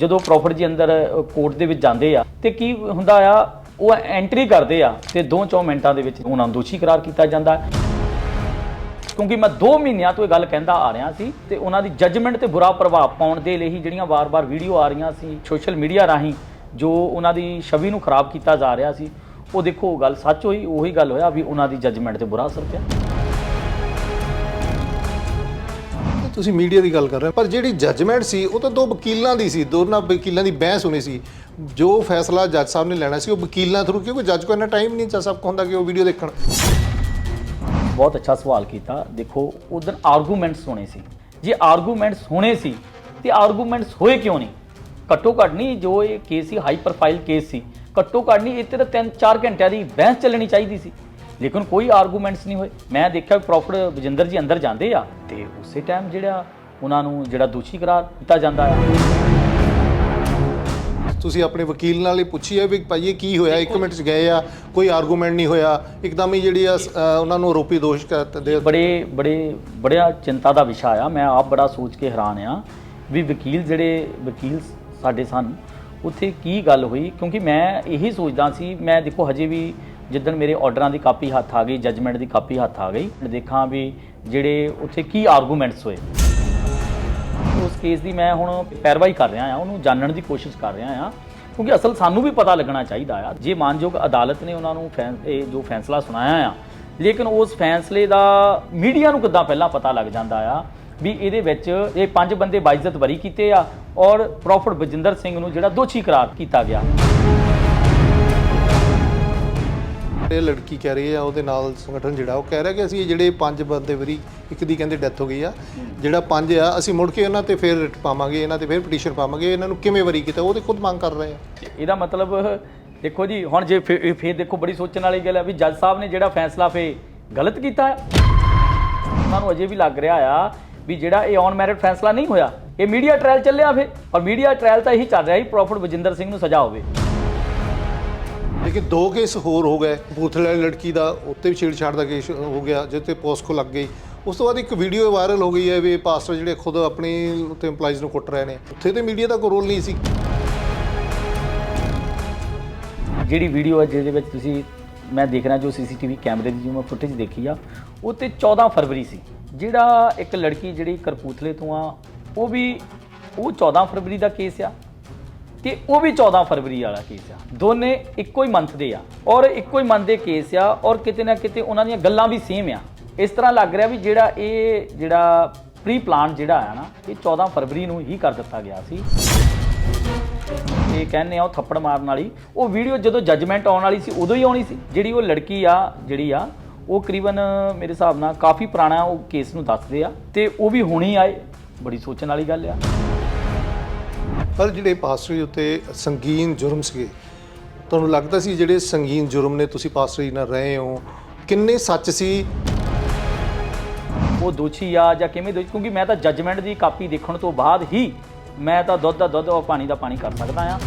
ਜਦੋਂ ਪ੍ਰੋਫਟ ਜੀ ਅੰਦਰ ਕੋਰਟ ਦੇ ਵਿੱਚ ਜਾਂਦੇ ਆ, ਤੇ ਕੀ ਹੁੰਦਾ ਆ, ਉਹ ਐਂਟਰੀ ਕਰਦੇ ਆ, ਤੇ 2-4 ਮਿੰਟਾਂ ਦੇ ਵਿੱਚ ਉਹਨਾਂ ਨੂੰ ਦੋਸ਼ੀ ਕਰਾਰ ਕੀਤਾ ਜਾਂਦਾ। ਹੈ ਕਿਉਂਕਿ ਮੈਂ 2 ਮਹੀਨਿਆਂ ਤੋਂ ਇਹ ਗੱਲ ਕਹਿੰਦਾ ਆ ਰਿਹਾ ਸੀ, ਤੇ ਉਹਨਾਂ ਦੀ ਜੱਜਮੈਂਟ ਤੇ ਬੁਰਾ ਪ੍ਰਭਾਵ ਪਾਉਣ ਦੇ ਲਈ ਹੀ ਜਿਹੜੀਆਂ ਵਾਰ-ਵਾਰ ਵੀਡੀਓ ਆ ਰਹੀਆਂ ਸੀ ਸੋਸ਼ਲ ਮੀਡੀਆ ਰਾਹੀਂ, ਜੋ ਉਹਨਾਂ ਦੀ ਛਵੀ ਨੂੰ ਖਰਾਬ ਕੀਤਾ ਜਾ ਰਿਹਾ ਸੀ, ਉਹ ਦੇਖੋ ਗੱਲ ਸੱਚ ਹੋਈ, ਉਹੀ ਗੱਲ ਹੋਇਆ ਵੀ ਉਹਨਾਂ ਦੀ ਜੱਜਮੈਂਟ ਤੇ ਬੁਰਾ ਅਸਰ ਪਿਆ। ਤੁਸੀਂ ਮੀਡੀਆ ਦੀ ਗੱਲ ਕਰ ਰਹੇ ਹੋ, ਪਰ ਜਿਹੜੀ ਜੱਜਮੈਂਟ ਸੀ, ਉਹ ਤਾਂ ਦੋ ਵਕੀਲਾਂ ਦੀ ਸੀ ਦੋਨਾਂ ਵਕੀਲਾਂ ਦੀ ਬਹਿਸ ਹੋਣੀ ਸੀ। ਜੋ ਫੈਸਲਾ ਜੱਜ ਸਾਹਿਬ ਨੇ ਲੈਣਾ ਸੀ, ਉਹ ਵਕੀਲਾਂ ਥਰੂ ਕਿਉਂਕਿ ਜੱਜ ਕੋਲ ਇੰਨਾ ਟਾਈਮ ਨਹੀਂ ਜੱਜ ਸਾਹਿਬ ਕੋਲ ਹੁੰਦਾ ਕਿ ਉਹ ਵੀਡੀਓ ਦੇਖਣ। ਬਹੁਤ ਅੱਛਾ ਸਵਾਲ ਕੀਤਾ। ਦੇਖੋ ਉਦੋਂ ਆਰਗੂਮੈਂਟਸ ਹੋਣੇ ਸੀ। ਜੇ ਆਰਗੂਮੈਂਟਸ ਹੋਣੇ ਸੀ, ਤੇ ਆਰਗੂਮੈਂਟਸ ਹੋਏ ਕਿਉਂ ਨਹੀਂ? ਘੱਟੋ ਘੱਟ ਨਹੀਂ, ਜੋ ਇਹ ਕੇਸ ਸੀ ਹਾਈ ਪ੍ਰੋਫਾਈਲ ਕੇਸ ਸੀ, ਘੱਟੋ ਘੱਟ ਨਹੀਂ, ਇੱਥੇ ਤਾਂ 3-4 ਘੰਟਿਆਂ ਦੀ ਬਹਿਸ ਚੱਲਣੀ ਚਾਹੀਦੀ ਸੀ। ਲੇਕਿਨ ਕੋਈ ਆਰਗੂਮੈਂਟਸ ਨਹੀਂ ਹੋਏ। ਮੈਂ ਦੇਖਿਆ ਪ੍ਰੋਫਟ ਵਜਿੰਦਰ ਜੀ ਅੰਦਰ ਜਾਂਦੇ ਆ ਤੇ ਉਸੇ ਟਾਈਮ ਜਿਹੜਾ ਉਹਨਾਂ ਨੂੰ ਜਿਹੜਾ ਦੋਸ਼ੀ ਕਰਾਰ ਕੀਤਾ ਜਾਂਦਾ ਆ। ਤੁਸੀਂ ਆਪਣੇ ਵਕੀਲ ਨਾਲ ਹੀ ਪੁੱਛੀ ਹੈ ਵੀ ਭਾਈ ਇਹ ਕੀ ਹੋਇਆ? ਇੱਕ ਮਿੰਟ ਚ ਗਏ ਆ ਕੋਈ ਆਰਗੂਮੈਂਟ ਨਹੀਂ ਹੋਇਆ। ਇੱਕਦਮ ਹੀ ਜਿਹੜੀ ਆ ਉਹਨਾਂ ਨੂੰ ਆਰੋਪੀ ਦੋਸ਼ ਕਰ ਦੇ ਬੜੇ ਬੜੇ ਬੜਿਆ ਚਿੰਤਾ ਦਾ ਵਿਸ਼ਾ ਆ। ਮੈਂ ਆਪ ਬੜਾ ਸੋਚ ਕੇ ਹੈਰਾਨ ਆ ਵੀ ਵਕੀਲ ਜਿਹੜੇ ਵਕੀਲ ਸਾਡੇ ਸਨ ਉੱਥੇ ਕੀ ਗੱਲ ਹੋਈ? ਕਿਉਂਕਿ ਮੈਂ ਇਹੀ ਸੋਚਦਾ ਸੀ ਮੈਂ ਦੇਖੋ ਹਜੇ ਵੀ ਜਿੱਦਣ ਮੇਰੇ ਆਰਡਰਾਂ ਦੀ ਕਾਪੀ ਹੱਥ ਆ ਗਈ ਜੱਜਮੈਂਟ ਦੀ ਕਾਪੀ ਹੱਥ ਆ ਗਈ ਦੇਖਾਂ ਵੀ ਜਿਹੜੇ ਉੱਥੇ ਕੀ ਆਰਗੂਮੈਂਟਸ ਹੋਏ। ਉਸ ਕੇਸ ਦੀ ਮੈਂ ਹੁਣ ਪੈਰਵਾਈ ਕਰ ਰਿਹਾ ਆ ਉਹਨੂੰ ਜਾਣਨ ਦੀ ਕੋਸ਼ਿਸ਼ ਕਰ ਰਿਹਾ ਆ ਕਿਉਂਕਿ ਅਸਲ ਸਾਨੂੰ ਵੀ ਪਤਾ ਲੱਗਣਾ ਚਾਹੀਦਾ ਆ। ਜੇ ਮਾਨਯੋਗ ਅਦਾਲਤ ਨੇ ਉਹਨਾਂ ਨੂੰ ਫੈਂ- ਇਹ ਜੋ ਫੈਸਲਾ ਸੁਣਾਇਆ ਆ, ਲੇਕਿਨ ਉਸ ਫੈਸਲੇ ਦਾ ਮੀਡੀਆ ਨੂੰ ਕਿੱਦਾਂ ਪਹਿਲਾਂ ਪਤਾ ਲੱਗ ਜਾਂਦਾ ਆ ਵੀ ਇਹਦੇ ਵਿੱਚ ਇਹ ਪੰਜ ਬੰਦੇ ਬਾਇਜ਼ਤ ਬਰੀ ਕੀਤੇ ਆ ਔਰ ਪ੍ਰੋਫਟ ਬਜਿੰਦਰ ਸਿੰਘ ਨੂੰ ਜਿਹੜਾ ਦੋਸ਼ੀ ਕਰਾਰ ਕੀਤਾ ਗਿਆ। ਇਹ ਲੜਕੀ ਕਹਿ ਰਹੀ ਆ ਉਹਦੇ ਨਾਲ ਸੰਗਠਨ ਜਿਹੜਾ, ਉਹ ਕਹਿ ਰਿਹਾ ਕਿ ਅਸੀਂ ਜਿਹੜੇ ਪੰਜ ਬੰਦੇ ਵਰੀ ਇੱਕ ਦੀ ਕਹਿੰਦੇ ਡੈਥ ਹੋ ਗਈ ਆ, ਜਿਹੜਾ ਪੰਜ ਆ, ਅਸੀਂ ਮੁੜ ਕੇ ਇਹਨਾਂ ਤੇ ਫਿਰ ਰਿਟ ਪਾਵਾਂਗੇ, ਇਹਨਾਂ ਤੇ ਫਿਰ ਪਟੀਸ਼ਨ ਪਾਵਾਂਗੇ, ਇਹਨਾਂ ਨੂੰ ਕਿਵੇਂ ਵਰੀ ਕੀਤਾ, ਉਹ ਤੇ ਖੁਦ ਮੰਗ ਕਰ ਰਹੇ ਆ। ਇਹਦਾ ਮਤਲਬ, ਦੇਖੋ ਜੀ, ਹੁਣ ਜੇ ਫੇ- ਫੇਰ ਦੇਖੋ ਬੜੀ ਸੋਚਣ ਵਾਲੀ ਗੱਲ ਆ ਵੀ ਜੱਜ ਸਾਹਿਬ ਨੇ ਜਿਹੜਾ ਫੈਸਲਾ ਫੇ ਗਲਤ ਕੀਤਾ ਹੈ ਉਹਨਾਂ ਨੂੰ ਅਜੇ ਵੀ ਲੱਗ ਰਿਹਾ ਆ ਵੀ ਜਿਹੜਾ ਇਹ ਔਨ ਮੈਰਿਟ ਫੈਸਲਾ ਨਹੀਂ ਹੋਇਆ, ਇਹ ਮੀਡੀਆ ਟ੍ਰਾਇਲ ਚੱਲਿਆ ਫੇ, ਔਰ ਮੀਡੀਆ ਟ੍ਰਾਇਲ ਤਾਂ ਇਹੀ ਚੱਲ ਰਿਹਾ ਸੀ ਪ੍ਰੋਫਟ ਵਜਿੰਦਰ ਸਿੰਘ ਨੂੰ ਸਜ਼ਾ ਹੋਵੇ। ਕਿ ਦੋ ਕੇਸ ਹੋਰ ਹੋ ਗਏ। ਬੂਥਲੇ ਵਾਲੀ ਲੜਕੀ ਦਾ, ਉੱਤੇ ਵੀ ਛੇੜਛਾੜ ਦਾ ਕੇਸ ਹੋ ਗਿਆ ਜਿੱਤੇ ਪੋਸਕੋ ਲੱਗ ਗਈ। ਉਸ ਤੋਂ ਬਾਅਦ ਇੱਕ ਵੀਡੀਓ ਵਾਇਰਲ ਹੋ ਗਈ ਹੈ ਵੀ ਪਾਸਟਰ ਜਿਹੜੇ ਖੁਦ ਆਪਣੀ ਉੱਤੇ EMPLOYEES ਨੂੰ ਕੁੱਟ ਰਹੇ ਨੇ। ਉੱਥੇ ਤੇ ਮੀਡੀਆ ਦਾ ਕੋਈ ਰੋਲ ਨਹੀਂ ਸੀ। ਜਿਹੜੀ ਵੀਡੀਓ ਹੈ, ਜਿਹਦੇ ਵਿੱਚ ਤੁਸੀਂ, ਮੈਂ ਦੇਖ ਰਿਹਾ ਜੋ ਸੀਸੀਟੀਵੀ ਕੈਮਰੇ ਦੀ ਜੋ ਮੈਂ ਫੁਟੇਜ ਦੇਖੀ ਆ, ਉਹ ਤੇ 14 ਫਰਵਰੀ ਸੀ। ਜਿਹੜਾ ਇੱਕ ਲੜਕੀ ਜਿਹੜੀ ਕਰਪੂਥਲੇ ਤੋਂ ਆ, ਉਹ ਵੀ, ਉਹ 14 ਫਰਵਰੀ ਦਾ ਕੇਸ ਆ। ਤੇ ਉਹ ਵੀ 14 ਫਰਵਰੀ ਵਾਲਾ ਕੇਸ ਆ। ਦੋਨੇ ਇੱਕੋ ਹੀ ਮੰਥ ਦੇ ਆ। ਔਰ ਇੱਕੋ ਹੀ ਮੰਥ ਦੇ ਕੇਸ ਆ ਔਰ ਕਿਤੇ ਨਾ ਕਿਤੇ ਉਹਨਾਂ ਦੀਆਂ ਗੱਲਾਂ ਵੀ ਸੇਮ ਆ। ਇਸ ਤਰ੍ਹਾਂ ਲੱਗ ਰਿਹਾ ਵੀ ਜਿਹੜਾ ਇਹ, ਜਿਹੜਾ ਪ੍ਰੀ ਪਲਾਨ ਜਿਹੜਾ ਆ ਨਾ, ਇਹ 14 ਫਰਵਰੀ ਨੂੰ ਹੀ ਕਰ ਦਿੱਤਾ ਗਿਆ ਸੀ। ਇਹ ਕਹਿੰਦੇ ਆ ਉਹ ਥੱਪੜ ਮਾਰਨ ਵਾਲੀ। ਉਹ ਵੀਡੀਓ ਜਦੋਂ ਜੱਜਮੈਂਟ ਆਉਣ ਵਾਲੀ ਸੀ, ਉਦੋਂ ਹੀ ਆਉਣੀ ਸੀ। ਜਿਹੜੀ ਉਹ ਲੜਕੀ ਆ, ਜਿਹੜੀ ਆ, ਉਹ ਕਰੀਬਨ ਮੇਰੇ ਹਿਸਾਬ ਨਾਲ ਕਾਫੀ ਪੁਰਾਣਾ ਉਹ ਕੇਸ ਨੂੰ ਦੱਸਦੇ ਆ। ਤੇ ਉਹ ਵੀ ਹੁਣੀ ਆਏ। ਬੜੀ ਸੋਚਣ ਵਾਲੀ ਗੱਲ ਆ। ਪਰ ਜਿਹੜੇ ਪਾਸਟਰੀ ਉੱਤੇ ਸੰਗੀਨ ਜੁਰਮ ਸੀਗੇ, ਤੁਹਾਨੂੰ ਲੱਗਦਾ ਸੀ ਜਿਹੜੇ ਸੰਗੀਨ ਜੁਰਮ ਨੇ ਤੁਸੀਂ ਪਾਸਟਰੀ ਨਾਲ ਰਹੇ ਹੋ, ਕਿੰਨੇ ਸੱਚ ਸੀ? ਉਹ ਦੋਸ਼ੀ ਆ ਜਾਂ ਕਿਵੇਂ ਦੋਸ਼ੀ? ਕਿਉਂਕਿ ਮੈਂ ਤਾਂ ਜੱਜਮੈਂਟ ਦੀ ਕਾਪੀ ਦੇਖਣ ਤੋਂ ਬਾਅਦ ਹੀ ਮੈਂ ਤਾਂ ਦੁੱਧ ਦਾ ਦੁੱਧ ਔਰ ਪਾਣੀ ਦਾ ਪਾਣੀ ਕਰ ਸਕਦਾ ਆ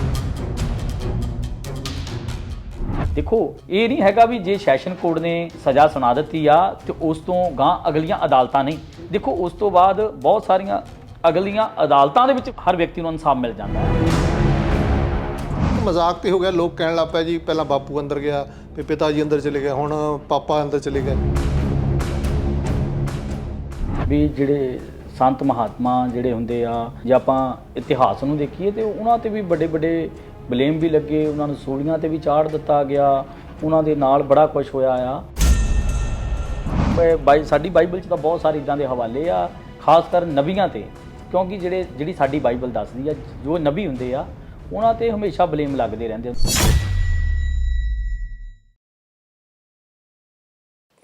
ਦੇਖੋ, ਇਹ ਨਹੀਂ ਹੈਗਾ ਵੀ ਜੇ ਸੈਸ਼ਨ ਕੋਰਟ ਨੇ ਸਜ਼ਾ ਸੁਣਾ ਦਿੱਤੀ ਆ ਤੇ ਉਸ ਤੋਂ ਗਾਂ ਅਗਲੀਆਂ ਅਦਾਲਤਾਂ ਨਹੀਂ। ਦੇਖੋ, ਉਸ ਤੋਂ ਬਾਅਦ ਬਹੁਤ ਸਾਰੀਆਂ ਅਗਲੀਆਂ ਅਦਾਲਤਾਂ ਦੇ ਵਿੱਚ ਹਰ ਵਿਅਕਤੀ ਨੂੰ ਇਨਸਾਫ ਮਿਲ ਜਾਂਦਾ ਹੈ। ਮਜ਼ਾਕ ਤੇ ਹੋ ਗਿਆ ਲੋਕ ਕਹਿਣ ਲੱਗ ਪਏ ਜੀ ਪਹਿਲਾਂ ਬਾਪੂ ਅੰਦਰ ਗਿਆ ਫਿਰ ਪਿਤਾ ਜੀ ਅੰਦਰ ਚਲੇ ਗਏ ਹੁਣ ਪਾਪਾ ਅੰਦਰ ਚਲੇ ਗਏ। ਵੀ ਜਿਹੜੇ ਸੰਤ ਮਹਾਤਮਾ ਜਿਹੜੇ ਹੁੰਦੇ ਆ ਜੇ ਆਪਾਂ ਇਤਿਹਾਸ ਨੂੰ ਦੇਖੀਏ ਤੇ ਉਹਨਾਂ ਤੇ ਵੀ ਵੱਡੇ ਵੱਡੇ ਬਲੇਮ ਵੀ ਲੱਗੇ ਉਹਨਾਂ ਨੂੰ ਸੂਲੀਆਂ ਤੇ ਵੀ ਚਾੜ ਦਿੱਤਾ ਗਿਆ ਉਹਨਾਂ ਦੇ ਨਾਲ ਬੜਾ ਕੁਝ ਹੋਇਆ ਆ। ਬਾਈ ਸਾਡੀ ਬਾਈਬਲ 'ਚ ਤਾਂ ਬਹੁਤ ਸਾਰੇ ਇਦਾਂ ਦੇ ਹਵਾਲੇ ਆ ਖਾਸ ਕਰ ਨਬੀਆਂ ਤੇ। ਕਿਉਂਕਿ ਜਿਹੜੇ ਜਿਹੜੀ ਸਾਡੀ ਬਾਈਬਲ ਦੱਸਦੀ ਆ ਜੋ ਨਬੀ ਹੁੰਦੇ ਆ ਉਹਨਾਂ ਤੇ ਹਮੇਸ਼ਾ ਬਲੇਮ ਲੱਗਦੇ ਰਹਿੰਦੇ ਆ।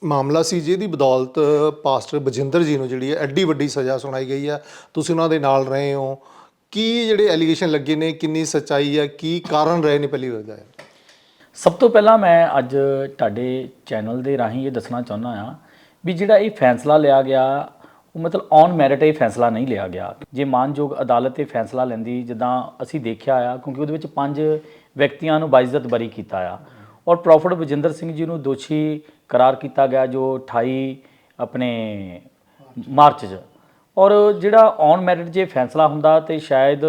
ਮਾਮਲਾ ਸੀ ਜਿਹਦੀ ਬਦੌਲਤ ਪਾਸਟਰ ਬਜਿੰਦਰ ਜੀ ਨੂੰ ਜਿਹੜੀ ਹੈ ਐਡੀ ਵੱਡੀ ਸਜ਼ਾ ਸੁਣਾਈ ਗਈ ਆ। ਤੁਸੀਂ ਉਹਨਾਂ ਦੇ ਨਾਲ ਰਹੇ ਹੋ। ਕੀ ਜਿਹੜੇ ਐਲੀਗੇਸ਼ਨ ਲੱਗੇ ਨੇ ਕਿੰਨੀ ਸੱਚਾਈ ਆ ਕੀ ਕਾਰਨ ਰਹੇ ਨੇ ਪਹਿਲੀ ਵਾਰ ਦਾ? ਸਭ ਤੋਂ ਪਹਿਲਾਂ ਮੈਂ ਅੱਜ ਤੁਹਾਡੇ ਚੈਨਲ ਦੇ ਰਾਹੀਂ ਇਹ ਦੱਸਣਾ ਚਾਹੁੰਦਾ ਆ ਵੀ ਜਿਹੜਾ ਇਹ ਫੈਸਲਾ ਲਿਆ ਗਿਆ ਮਤਲਬ ਔਨ ਮੈਰਿਟ ਇਹ ਫੈਸਲਾ ਨਹੀਂ ਲਿਆ ਗਿਆ। ਜੇ ਮਾਨਯੋਗ ਅਦਾਲਤ ਇਹ ਫੈਸਲਾ ਲੈਂਦੀ, ਜਿੱਦਾਂ ਅਸੀਂ ਦੇਖਿਆ ਆ, ਕਿਉਂਕਿ ਉਹਦੇ ਵਿੱਚ ਪੰਜ ਵਿਅਕਤੀਆਂ ਨੂੰ ਬਾਇਜ਼ਤ ਬਰੀ ਕੀਤਾ ਆ। ਔਰ ਪ੍ਰੋਫਟ ਵਜਿੰਦਰ ਸਿੰਘ ਜੀ ਨੂੰ ਦੋਸ਼ੀ ਕਰਾਰ ਕੀਤਾ ਗਿਆ, ਜੋ 28 ਆਪਣੇ ਮਾਰਚ 'ਚ। ਔਰ ਜਿਹੜਾ ਔਨ ਮੈਰਿਟ ਜੇ ਫੈਸਲਾ ਹੁੰਦਾ, ਤੇ ਸ਼ਾਇਦ,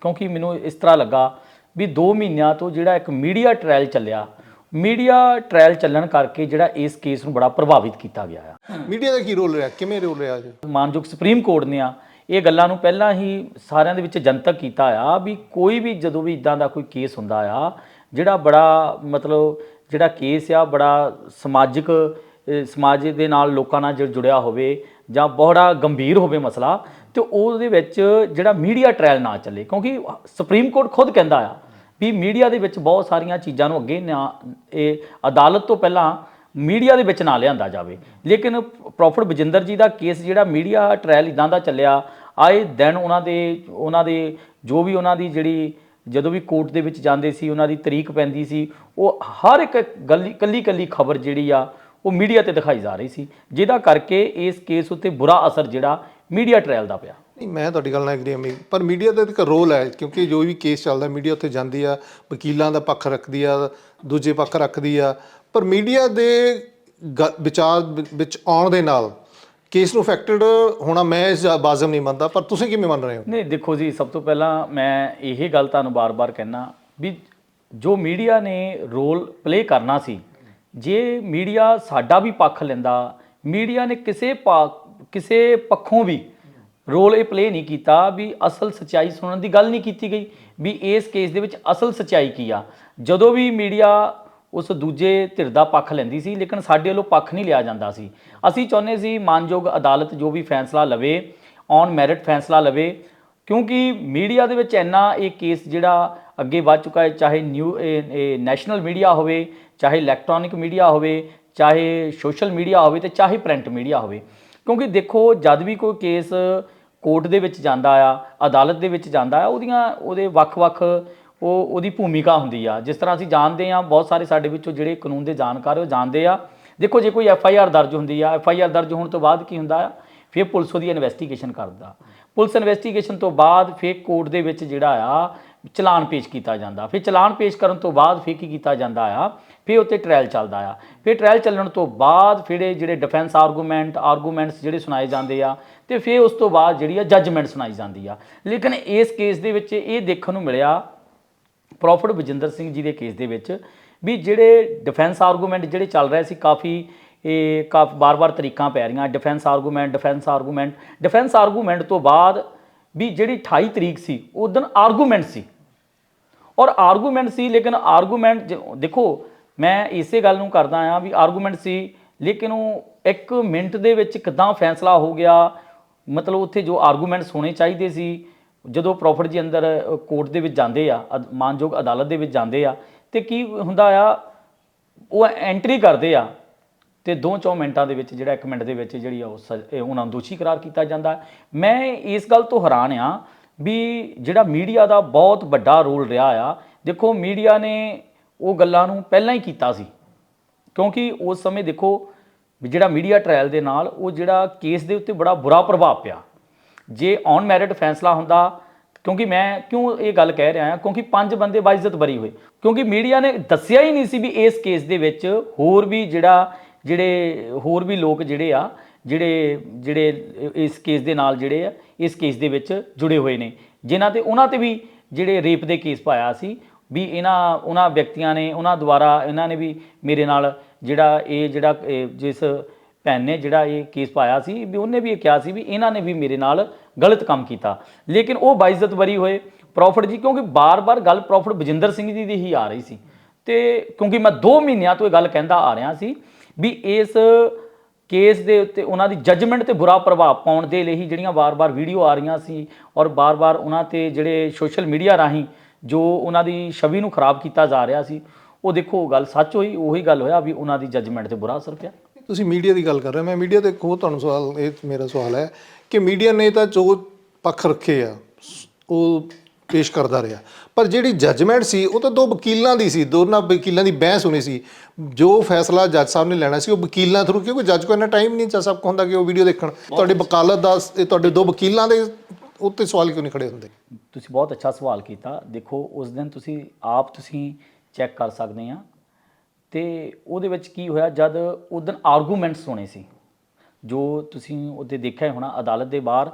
ਕਿਉਂਕਿ ਮੈਨੂੰ ਇਸ ਤਰ੍ਹਾਂ ਲੱਗਾ ਵੀ 2 ਮਹੀਨਿਆਂ ਤੋਂ ਜਿਹੜਾ ਇੱਕ ਮੀਡੀਆ ਟ੍ਰਾਇਲ ਚੱਲਿਆ ਮੀਡੀਆ ਟ੍ਰਾਇਲ ਚੱਲਣ ਕਰਕੇ ਜਿਹੜਾ ਇਸ ਕੇਸ ਨੂੰ ਬੜਾ ਪ੍ਰਭਾਵਿਤ ਕੀਤਾ ਗਿਆ ਆ। ਮੀਡੀਆ ਦਾ ਕੀ ਰੋਲ ਰਿਹਾ? ਕਿਵੇਂ ਰੋਲ ਰਿਹਾ ਜੀ? ਮਾਨਯੋਗ ਸੁਪਰੀਮ ਕੋਰਟ ਨੇ ਆ ਇਹ ਗੱਲਾਂ ਨੂੰ ਪਹਿਲਾਂ ਹੀ ਸਾਰਿਆਂ ਦੇ ਵਿੱਚ ਜਨਤਕ ਕੀਤਾ ਆ ਵੀ ਕੋਈ ਵੀ ਜਦੋਂ ਵੀ ਇਦਾਂ ਦਾ ਕੋਈ ਕੇਸ ਹੁੰਦਾ ਆ ਜਿਹੜਾ ਬੜਾ ਮਤਲਬ ਜਿਹੜਾ ਕੇਸ ਆ ਬੜਾ ਸਮਾਜਿਕ ਸਮਾਜ ਦੇ ਨਾਲ ਲੋਕਾਂ ਨਾਲ ਜੁੜਿਆ ਹੋਵੇ ਜਾਂ ਬੜਾ ਗੰਭੀਰ ਹੋਵੇ ਮਸਲਾ ਤੇ ਉਹਦੇ ਵਿੱਚ ਜਿਹੜਾ ਮੀਡੀਆ ਟ੍ਰਾਇਲ ਨਾ ਚੱਲੇ ਕਿਉਂਕਿ ਸੁਪਰੀਮ ਕੋਰਟ ਖੁਦ ਕਹਿੰਦਾ ਆ ਵੀ ਮੀਡੀਆ ਦੇ ਵਿੱਚ ਬਹੁਤ ਸਾਰੀਆਂ ਚੀਜ਼ਾਂ ਨੂੰ ਅੱਗੇ ਨਾ, ਇਹ ਅਦਾਲਤ ਤੋਂ ਪਹਿਲਾਂ ਮੀਡੀਆ ਦੇ ਵਿੱਚ ਨਾ ਲਿਆਂਦਾ ਜਾਵੇ। ਲੇਕਿਨ ਪ੍ਰੋਫੈਸਰ ਬਜਿੰਦਰ ਜੀ ਦਾ ਕੇਸ ਜਿਹੜਾ ਮੀਡੀਆ ਟ੍ਰਾਇਲ ਇਦਾਂ ਦਾ ਚੱਲਿਆ, ਆਏ ਦਿਨ ਉਹਨਾਂ ਦੇ ਉਹਨਾਂ ਦੇ ਜੋ ਵੀ ਉਹਨਾਂ ਦੀ ਜਿਹੜੀ ਜਦੋਂ ਵੀ ਕੋਰਟ ਦੇ ਵਿੱਚ ਜਾਂਦੇ ਸੀ, ਉਹਨਾਂ ਦੀ ਤਰੀਕ ਪੈਂਦੀ ਸੀ, ਉਹ ਹਰ ਇੱਕ ਗੱਲੀ, ਕੱਲੀ ਕੱਲੀ ਖਬਰ ਜਿਹੜੀ ਆ, ਉਹ ਮੀਡੀਆ ਤੇ ਦਿਖਾਈ ਜਾ ਰਹੀ ਸੀ। ਜਿਹਦਾ ਕਰਕੇ ਇਸ ਕੇਸ ਉੱਤੇ ਬੁਰਾ ਅਸਰ ਜਿਹੜਾ ਮੀਡੀਆ ਟ੍ਰਾਇਲ ਦਾ ਪਿਆ। ਨਹੀਂ, ਮੈਂ ਤੁਹਾਡੀ ਗੱਲ ਨਾਲ ਐਗਰੀ ਹਾਂ ਪਰ ਮੀਡੀਆ ਦਾ ਇੱਕ ਰੋਲ ਹੈ, ਕਿਉਂਕਿ ਜੋ ਵੀ ਕੇਸ ਚੱਲਦਾ ਮੀਡੀਆ ਉੱਥੇ ਜਾਂਦੀ ਆ, ਵਕੀਲਾਂ ਦਾ ਪੱਖ ਰੱਖਦੀ ਆ, ਦੂਜੇ ਪੱਖ ਰੱਖਦੀ ਆ। ਪਰ ਮੀਡੀਆ ਦੇ ਗ- ਵਿਚਾਰ ਵਿੱਚ ਆਉਣ ਦੇ ਨਾਲ ਕੇਸ ਨੂੰ ਅਫੈਕਟਡ ਹੋਣਾ ਮੈਂ ਇਸ ਬਾਜ਼ਮ ਨਹੀਂ ਮੰਨਦਾ, ਪਰ ਤੁਸੀਂ ਕਿਵੇਂ ਮੰਨ ਰਹੇ ਹੋ? ਨਹੀਂ, ਦੇਖੋ ਜੀ, ਸਭ ਤੋਂ ਪਹਿਲਾਂ ਮੈਂ ਇਹ ਗੱਲ ਤੁਹਾਨੂੰ ਬਾਰ-ਬਾਰ ਕਹਿਣਾ ਵੀ ਜੋ ਮੀਡੀਆ ਨੇ ਰੋਲ ਪਲੇ ਕਰਨਾ ਸੀ, ਜੇ ਮੀਡੀਆ ਸਾਡਾ ਵੀ ਪੱਖ ਲੈਂਦਾ ਮੀਡੀਆ ਨੇ ਕਿਸੇ ਪਾ- ਕਿਸੇ ਪੱਖੋਂ ਵੀ ਰੋਲ ਇਹ ਪਲੇ ਨਹੀਂ ਕੀਤਾ ਵੀ ਅਸਲ ਸਚਾਈ ਸੁਣਨ ਦੀ ਗੱਲ ਨਹੀਂ ਕੀਤੀ ਗਈ, ਵੀ ਇਸ ਕੇਸ ਦੇ ਵਿੱਚ ਅਸਲ ਸਚਾਈ ਕੀ ਆ। ਜਦੋਂ ਵੀ ਮੀਡੀਆ ਉਸ ਦੂਜੇ ਧਿਰ ਦਾ ਪੱਖ ਲੈਂਦੀ ਸੀ, ਲੇਕਿਨ ਸਾਡੇ ਵੱਲੋਂ ਪੱਖ ਨਹੀਂ ਲਿਆ ਜਾਂਦਾ ਸੀ। ਅਸੀਂ ਚਾਹੁੰਦੇ ਸੀ ਮਾਨਯੋਗ ਅਦਾਲਤ ਜੋ ਵੀ ਫੈਸਲਾ ਲਵੇ ਔਨ ਮੈਰਿਟ ਫੈਸਲਾ ਲਵੇ, ਕਿਉਂਕਿ ਮੀਡੀਆ ਦੇ ਵਿੱਚ ਇੰਨਾ ਇਹ ਕੇਸ ਜਿਹੜਾ ਅੱਗੇ ਵੱਧ ਚੁੱਕਾ ਹੈ, ਚਾਹੇ ਨਿਊ ਨੈਸ਼ਨਲ ਮੀਡੀਆ ਹੋਵੇ, ਚਾਹੇ ਇਲੈਕਟ੍ਰੋਨਿਕ ਮੀਡੀਆ ਹੋਵੇ, ਚਾਹੇ ਸੋਸ਼ਲ ਮੀਡੀਆ ਹੋਵੇ ਤੇ ਚਾਹੇ ਪ੍ਰਿੰਟ ਮੀਡੀਆ ਹੋਵੇ। ਕਿਉਂਕਿ ਦੇਖੋ, ਜਦ ਵੀ ਕੋਈ ਕੇਸ ਕੋਰਟ ਦੇ ਵਿੱਚ ਜਾਂਦਾ ਆ, ਅਦਾਲਤ ਦੇ ਵਿੱਚ ਜਾਂਦਾ ਆ, ਉਹਦੀਆਂ, ਉਹਦੇ ਵੱਖ-ਵੱਖ ਉਹ, ਉਹਦੀ ਭੂਮਿਕਾ ਹੁੰਦੀ ਆ। ਜਿਸ ਤਰ੍ਹਾਂ ਅਸੀਂ ਜਾਣਦੇ ਆ, ਬਹੁਤ ਸਾਰੇ ਸਾਡੇ ਵਿੱਚੋਂ ਜਿਹੜੇ ਕਾਨੂੰਨ ਦੇ ਜਾਣਕਾਰ ਉਹ ਜਾਣਦੇ ਆ। ਦੇਖੋ, ਜੇ ਕੋਈ ਐਫ ਆਈ ਆਰ ਦਰਜ ਹੁੰਦੀ ਆ, ਐਫ ਆਈ ਆਰ ਦਰਜ ਹੋਣ ਤੋਂ ਬਾਅਦ ਕੀ ਹੁੰਦਾ ਆ? ਫਿਰ ਪੁਲਿਸ ਉਹਦੀ ਇਨਵੈਸਟੀਗੇਸ਼ਨ ਕਰਦਾ ਪੁਲਿਸ ਇਨਵੈਸਟੀਗੇਸ਼ਨ ਤੋਂ ਬਾਅਦ ਫਿਰ ਕੋਰਟ ਦੇ ਵਿੱਚ ਜਿਹੜਾ ਆ, ਚਲਾਨ ਪੇਸ਼ ਕੀਤਾ ਜਾਂਦਾ। ਫਿਰ ਚਲਾਨ ਪੇਸ਼ ਕਰਨ ਤੋਂ ਬਾਅਦ ਫਿਰ ਕੀ ਕੀਤਾ ਜਾਂਦਾ ਆ? ਫਿਰ ਉੱਤੇ ਟ੍ਰਾਇਲ ਚੱਲਦਾ ਆ। ਫਿਰ ਟ੍ਰਾਇਲ ਚੱਲਣ ਤੋਂ ਬਾਅਦ ਫਿਰ ਇਹ ਜਿਹੜੇ ਡਿਫੈਂਸ ਆਰਗੂਮੈਂਟ ਆਰਗੂਮੈਂਟਸ ਜਿਹੜੇ ਸੁਣਾਏ ਜਾਂਦੇ ਆ, ਤੇ ਫਿਰ ਉਸ ਤੋਂ ਬਾਅਦ ਜਿਹੜੀ ਆ ਜੱਜਮੈਂਟ ਸੁਣਾਈ ਜਾਂਦੀ ਆ। ਲੇਕਿਨ ਇਸ ਕੇਸ ਦੇ ਵਿੱਚ ਇਹ ਦੇਖਣ ਨੂੰ ਮਿਲਿਆ ਪ੍ਰੋਫੈਸਰ ਬਜਿੰਦਰ ਸਿੰਘ ਜੀ ਦੇ ਕੇਸ ਦੇ ਵਿੱਚ ਵੀ ਜਿਹੜੇ ਡਿਫੈਂਸ ਆਰਗੂਮੈਂਟ ਜਿਹੜੇ ਚੱਲ ਰਹੇ ਸੀ ਕਾਫੀ, ਇਹ ਕਾਫ ਬਾਰ-ਬਾਰ ਤਰੀਕਾਂ ਪੈ ਰਹੀਆਂ defence argument defence argument defence argument ਤੋਂ ਬਾਅਦ ਵੀ ਜਿਹੜੀ 28 ਤਰੀਕ ਸੀ, ਉਹ ਦਿਨ ਆਰਗੂਮੈਂਟ ਸੀ। ਔਰ ਆਰਗੂਮੈਂਟ ਸੀ, ਲੇਕਿਨ ਆਰਗੂਮੈਂਟ ਦੇਖੋ ਮੈਂ ਇਸੇ ਗੱਲ ਨੂੰ ਕਰਦਾ ਆ ਵੀ ਆਰਗੂਮੈਂਟ ਸੀ, ਲੇਕਿਨ ਉਹ ਇੱਕ ਮਿੰਟ ਦੇ ਵਿੱਚ ਕਿਦਾਂ ਫੈਸਲਾ ਹੋ ਗਿਆ? ਮਤਲਬ ਉੱਥੇ ਜੋ ਆਰਗੂਮੈਂਟਸ ਹੋਣੇ ਚਾਹੀਦੇ ਸੀ, ਜਦੋਂ ਪ੍ਰੋਫਿਟ ਜੀ ਅੰਦਰ ਕੋਰਟ ਦੇ ਵਿੱਚ ਜਾਂਦੇ ਆ, ਅਦ- ਮਾਨਯੋਗ ਅਦਾਲਤ ਦੇ ਵਿੱਚ ਜਾਂਦੇ ਆ, ਤੇ ਕੀ ਹੁੰਦਾ ਆ? ਉਹ ਐਂਟਰੀ ਕਰਦੇ ਆ, ਤੇ ਦੋ ਚੌ ਮਿੰਟਾਂ ਦੇ ਵਿੱਚ, ਜਿਹੜਾ 1 ਮਿੰਟ ਦੇ ਵਿੱਚ ਜਿਹੜੀ ਆ ਉਹ ਸਜ਼- ਉਹਨਾਂ ਨੂੰ ਦੋਸ਼ੀ ਕਰਾਰ ਕੀਤਾ ਜਾਂਦਾ। ਮੈਂ ਇਸ ਗੱਲ ਤੋਂ ਹੈਰਾਨ ਆ ਵੀ ਜਿਹੜਾ ਮੀਡੀਆ ਦਾ ਬਹੁਤ ਵੱਡਾ ਰੋਲ ਰਿਹਾ ਆ, ਦੇਖੋ ਮੀਡੀਆ ਨੇ ਉਹ ਗੱਲਾਂ ਨੂੰ ਪਹਿਲਾਂ ਹੀ ਕੀਤਾ ਸੀ। ਕਿਉਂਕਿ ਉਸ ਸਮੇਂ ਦੇਖੋ ਜਿਹੜਾ ਮੀਡੀਆ ਟ੍ਰਾਇਲ ਦੇ ਨਾਲ ਉਹ ਜਿਹੜਾ ਕੇਸ ਦੇ ਉੱਤੇ ਬੜਾ ਬੁਰਾ ਪ੍ਰਭਾਵ ਪਿਆ। ਜੇ ਔਨ ਮੈਰਿਟ ਫੈਸਲਾ ਹੁੰਦਾ, ਕਿਉਂਕਿ ਮੈਂ ਕਿਉਂ ਇਹ ਗੱਲ ਕਹਿ ਰਿਹਾ ਹਾਂ? ਕਿਉਂਕਿ ਪੰਜ ਬੰਦੇ ਬਾਇਜ਼ਤ ਬਰੀ ਹੋਏ। ਕਿਉਂਕਿ ਮੀਡੀਆ ਨੇ ਦੱਸਿਆ ਹੀ ਨਹੀਂ ਸੀ ਵੀ ਇਸ ਕੇਸ ਦੇ ਵਿੱਚ ਹੋਰ ਵੀ ਜਿਹੜਾ, ਜਿਹੜੇ ਹੋਰ ਵੀ ਲੋਕ ਜਿਹੜੇ ਆ, ਜਿਹੜੇ ਜਿਹੜੇ ਇਸ ਕੇਸ ਦੇ ਨਾਲ ਜਿਹੜੇ ਆ, ਇਸ ਕੇਸ ਦੇ ਵਿੱਚ ਜੁੜੇ ਹੋਏ ਨੇ। ਜਿਨ੍ਹਾਂ ਤੇ ਉਹਨਾਂ ਤੇ ਵੀ ਜਿਹੜੇ ਰੇਪ ਦੇ ਕੇਸ ਪਾਇਆ ਸੀ ਵੀ ਇਹਨਾਂ, ਉਹਨਾਂ ਵਿਅਕਤੀਆਂ ਨੇ, ਉਹਨਾਂ ਦੁਆਰਾ ਇਹਨਾਂ ਨੇ ਵੀ ਮੇਰੇ ਨਾਲ ਜਿਹੜਾ ਇਹ ਜਿਹੜਾ ਜਿਸ ਭੈਣ ਨੇ ਜਿਹੜਾ ਇਹ ਕੇਸ ਪਾਇਆ ਸੀ, ਵੀ ਉਹਨੇ ਵੀ ਇਹ ਕਿਹਾ ਸੀ ਵੀ ਇਹਨਾਂ ਨੇ ਵੀ ਮੇਰੇ ਨਾਲ ਗਲਤ ਕੰਮ ਕੀਤਾ। ਲੇਕਿਨ ਉਹ ਬਾਇਜ਼ਤ ਬਰੀ ਹੋਏ ਪ੍ਰੋਫਿਟ ਜੀ, ਕਿਉਂਕਿ ਬਾਰ-ਬਾਰ ਗੱਲ ਪ੍ਰੋਫਿਟ ਬਜਿੰਦਰ ਸਿੰਘ ਜੀ ਦੀ ਹੀ ਆ ਰਹੀ ਸੀ। ਤੇ ਕਿਉਂਕਿ ਮੈਂ 2 ਮਹੀਨਿਆਂ ਤੋਂ ਇਹ ਗੱਲ ਕਹਿੰਦਾ ਆ ਰਿਹਾ ਸੀ ਵੀ ਇਸ ਕੇਸ ਦੇ ਉੱਤੇ ਉਹਨਾਂ ਦੀ ਜੱਜਮੈਂਟ ਤੇ ਬੁਰਾ ਪ੍ਰਭਾਵ ਪਾਉਣ ਦੇ ਲਈ ਹੀ ਜਿਹੜੀਆਂ ਵਾਰ-ਵਾਰ ਵੀਡੀਓ ਆ ਰਹੀਆਂ ਸੀ ਔਰ ਵਾਰ-ਵਾਰ ਉਹਨਾਂ ਤੇ ਜਿਹੜੇ ਸੋਸ਼ਲ ਮੀਡੀਆ ਰਾਹੀਂ ਜੋ ਉਹਨਾਂ ਦੀ ਛਵੀ ਨੂੰ ਖਰਾਬ ਕੀਤਾ ਜਾ ਰਿਹਾ ਸੀ ਉਹ ਦੇਖੋ ਗੱਲ ਸੱਚ ਹੋਈ ਉਹੀ ਗੱਲ ਹੋਇਆ ਵੀ ਉਹਨਾਂ ਦੀ ਜੱਜਮੈਂਟ ਤੇ ਬੁਰਾ ਅਸਰ ਪਿਆ। ਤੁਸੀਂ ਮੀਡੀਆ ਦੀ ਗੱਲ ਕਰ ਰਹੇ ਹੋ ਮੈਂ ਮੀਡੀਆ ਤੇ ਹੋਰ ਤੁਹਾਨੂੰ ਸਵਾਲ ਇਹ ਮੇਰਾ ਸਵਾਲ ਹੈ ਕਿ ਮੀਡੀਆ ਨੇ ਤਾਂ ਜੋ ਪੱਖ ਰੱਖੇ ਆ ਉਹ ਪੇਸ਼ ਕਰਦਾ ਰਿਹਾ। ਪਰ ਜਿਹੜੀ ਜੱਜਮੈਂਟ ਸੀ ਉਹ ਤਾਂ ਦੋ ਵਕੀਲਾਂ ਦੀ ਸੀ ਦੋਨਾਂ ਵਕੀਲਾਂ ਦੀ ਬਹਿਸ ਹੋਣੀ ਸੀ। ਜੋ ਫੈਸਲਾ ਜੱਜ ਸਾਹਿਬ ਨੇ ਲੈਣਾ ਸੀ ਉਹ ਵਕੀਲਾਂ ਥਰੂ ਕਿਉਂਕਿ ਜੱਜ ਕੋਲ ਇੰਨਾ ਟਾਈਮ ਨਹੀਂ ਜੱਜ ਸਾਹਿਬ ਕੋਲ ਹੁੰਦਾ ਕਿ ਉਹ ਵੀਡੀਓ ਦੇਖਣ। ਤੁਹਾਡੀ ਵਕਾਲਤ ਦਾ ਤੁਹਾਡੇ ਦੋ ਵਕੀਲਾਂ ਦੇ ਉੱਤੇ ਸਵਾਲ ਕਿਉਂ ਨਹੀਂ ਖੜੇ ਹੁੰਦੇ? ਤੁਸੀਂ ਬਹੁਤ ਅੱਛਾ ਸਵਾਲ ਕੀਤਾ। ਦੇਖੋ, ਉਸ ਦਿਨ ਤੁਸੀਂ, ਆਪ ਤੁਸੀਂ ਚੈੱਕ ਕਰ ਸਕਦੇ ਆ ਤੇ ਉਹਦੇ ਵਿੱਚ ਕੀ ਹੋਇਆ, ਜਦ ਉਸ ਦਿਨ ਆਰਗੂਮੈਂਟਸ ਹੋਣੇ ਸੀ, ਜੋ ਤੁਸੀਂ ਉਹਦੇ ਦੇਖਿਆ ਹੋਣਾ, ਅਦਾਲਤ ਦੇ ਬਾਹਰ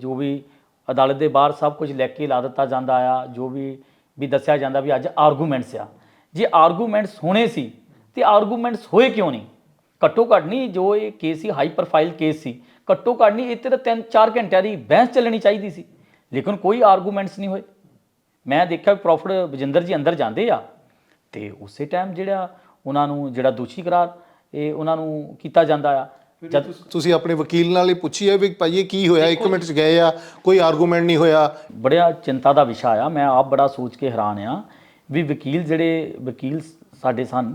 ਜੋ ਵੀ ਅਦਾਲਤ ਦੇ ਬਾਹਰ ਸਭ ਕੁਝ ਲੈ ਕੇ ਲਾ ਦਿੱਤਾ ਜਾਂਦਾ ਆ, ਜੋ ਵੀ ਵੀ ਦੱਸਿਆ ਜਾਂਦਾ ਵੀ ਅੱਜ ਆਰਗੂਮੈਂਟਸ ਆ। ਜੇ ਆਰਗੂਮੈਂਟਸ ਹੋਣੇ ਸੀ, ਤੇ ਆਰਗੂਮੈਂਟਸ ਹੋਏ ਕਿਉਂ ਨਹੀਂ? ਘੱਟੋ ਘੱਟ ਨਹੀਂ, ਜੋ ਇਹ ਕੇਸ ਸੀ ਹਾਈ ਪ੍ਰੋਫਾਈਲ ਕੇਸ ਸੀ ਘੱਟੋ ਘੱਟ ਨਹੀਂ ਇੱਥੇ ਤਾਂ 3-4 ਘੰਟਿਆਂ ਦੀ ਬਹਿਸ ਚੱਲਣੀ ਚਾਹੀਦੀ ਸੀ। ਲੇਕਿਨ ਕੋਈ ਆਰਗੂਮੈਂਟਸ ਨਹੀਂ ਹੋਏ। ਮੈਂ ਦੇਖਿਆ ਪ੍ਰੋਫਟ ਬਜਿੰਦਰ ਜੀ ਅੰਦਰ ਜਾਂਦੇ ਆ ਤੇ ਉਸੇ ਟਾਈਮ ਜਿਹੜਾ ਉਹਨਾਂ ਨੂੰ ਜਿਹੜਾ ਦੋਸ਼ੀ ਕਰਾਰ ਇਹ ਉਹਨਾਂ ਨੂੰ ਕੀਤਾ ਜਾਂਦਾ ਆ। ਜਦ ਤੁਸੀਂ ਆਪਣੇ ਵਕੀਲ ਨਾਲ ਹੀ ਪੁੱਛੀ ਹੈ ਵੀ ਭਾਈ ਇਹ ਕੀ ਹੋਇਆ? 1 ਮਿੰਟ ਚ ਗਏ ਆ ਕੋਈ ਆਰਗੂਮੈਂਟ ਨਹੀਂ ਹੋਇਆ। ਬੜਿਆ ਚਿੰਤਾ ਦਾ ਵਿਸ਼ਾ ਆ। ਮੈਂ ਆਪ ਬੜਾ ਸੋਚ ਕੇ ਹੈਰਾਨ ਆ ਵੀ ਵਕੀਲ ਜਿਹੜੇ ਵਕੀਲ ਸਾਡੇ ਸਨ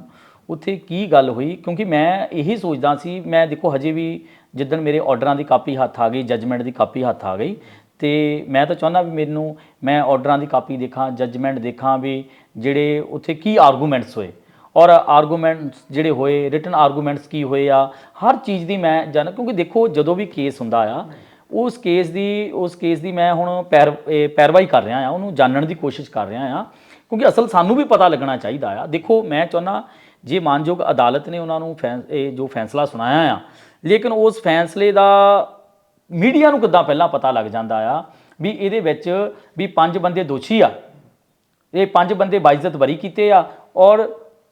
ਉੱਥੇ ਕੀ ਗੱਲ ਹੋਈ? ਕਿਉਂਕਿ ਮੈਂ ਇਹੀ ਸੋਚਦਾ ਸੀ ਮੈਂ ਦੇਖੋ ਹਜੇ ਵੀ ਜਿੱਦਣ ਮੇਰੇ ਆਰਡਰਾਂ ਦੀ ਕਾਪੀ ਹੱਥ ਆ ਗਈ ਜੱਜਮੈਂਟ ਦੀ ਕਾਪੀ ਹੱਥ ਆ ਗਈ, ਤੇ ਮੈਂ ਤਾਂ ਚਾਹੁੰਦਾ ਵੀ ਮੈਨੂੰ, ਮੈਂ ਆਰਡਰਾਂ ਦੀ ਕਾਪੀ ਦੇਖਾਂ ਜੱਜਮੈਂਟ ਦੇਖਾਂ ਵੀ ਜਿਹੜੇ ਉੱਥੇ ਕੀ ਆਰਗੂਮੈਂਟਸ ਹੋਏ। ਔਰ ਆਰਗੂਮੈਂਟਸ ਜਿਹੜੇ ਹੋਏ ਰਿਟਨ ਆਰਗੂਮੈਂਟਸ ਕੀ ਹੋਏ ਆ, ਹਰ ਚੀਜ਼ ਦੀ ਮੈਂ ਜਾਣ ਕਿਉਂਕਿ ਦੇਖੋ ਜਦੋਂ ਵੀ ਕੇਸ ਹੁੰਦਾ ਆ, ਉਸ ਕੇਸ ਦੀ, ਉਸ ਕੇਸ ਦੀ ਮੈਂ ਹੁਣ ਪੈਰ ਪੈਰਵਾਈ ਕਰ ਰਿਹਾ ਆ, ਉਹਨੂੰ ਜਾਣਨ ਦੀ ਕੋਸ਼ਿਸ਼ ਕਰ ਰਿਹਾ ਆ, ਕਿਉਂਕਿ ਅਸਲ ਸਾਨੂੰ ਵੀ ਪਤਾ ਲੱਗਣਾ ਚਾਹੀਦਾ ਆ। ਦੇਖੋ ਮੈਂ ਚਾਹੁੰਦਾ, ਜੇ ਮਾਨਯੋਗ ਅਦਾਲਤ ਨੇ ਉਹਨਾਂ ਨੂੰ ਫੈਸ- ਇਹ ਜੋ ਫੈਸਲਾ ਸੁਣਾਇਆ ਆ ਲੇਕਿਨ ਉਸ ਫੈਸਲੇ ਦਾ ਮੀਡੀਆ ਨੂੰ ਕਿੱਦਾਂ ਪਹਿਲਾਂ ਪਤਾ ਲੱਗ ਜਾਂਦਾ ਆ ਵੀ ਇਹਦੇ ਵਿੱਚ ਵੀ ਪੰਜ ਬੰਦੇ ਦੋਸ਼ੀ ਆ। ਇਹ ਪੰਜ ਬੰਦੇ ਬਾਇਜ਼ਤ ਬਰੀ ਕੀਤੇ ਆ ਔਰ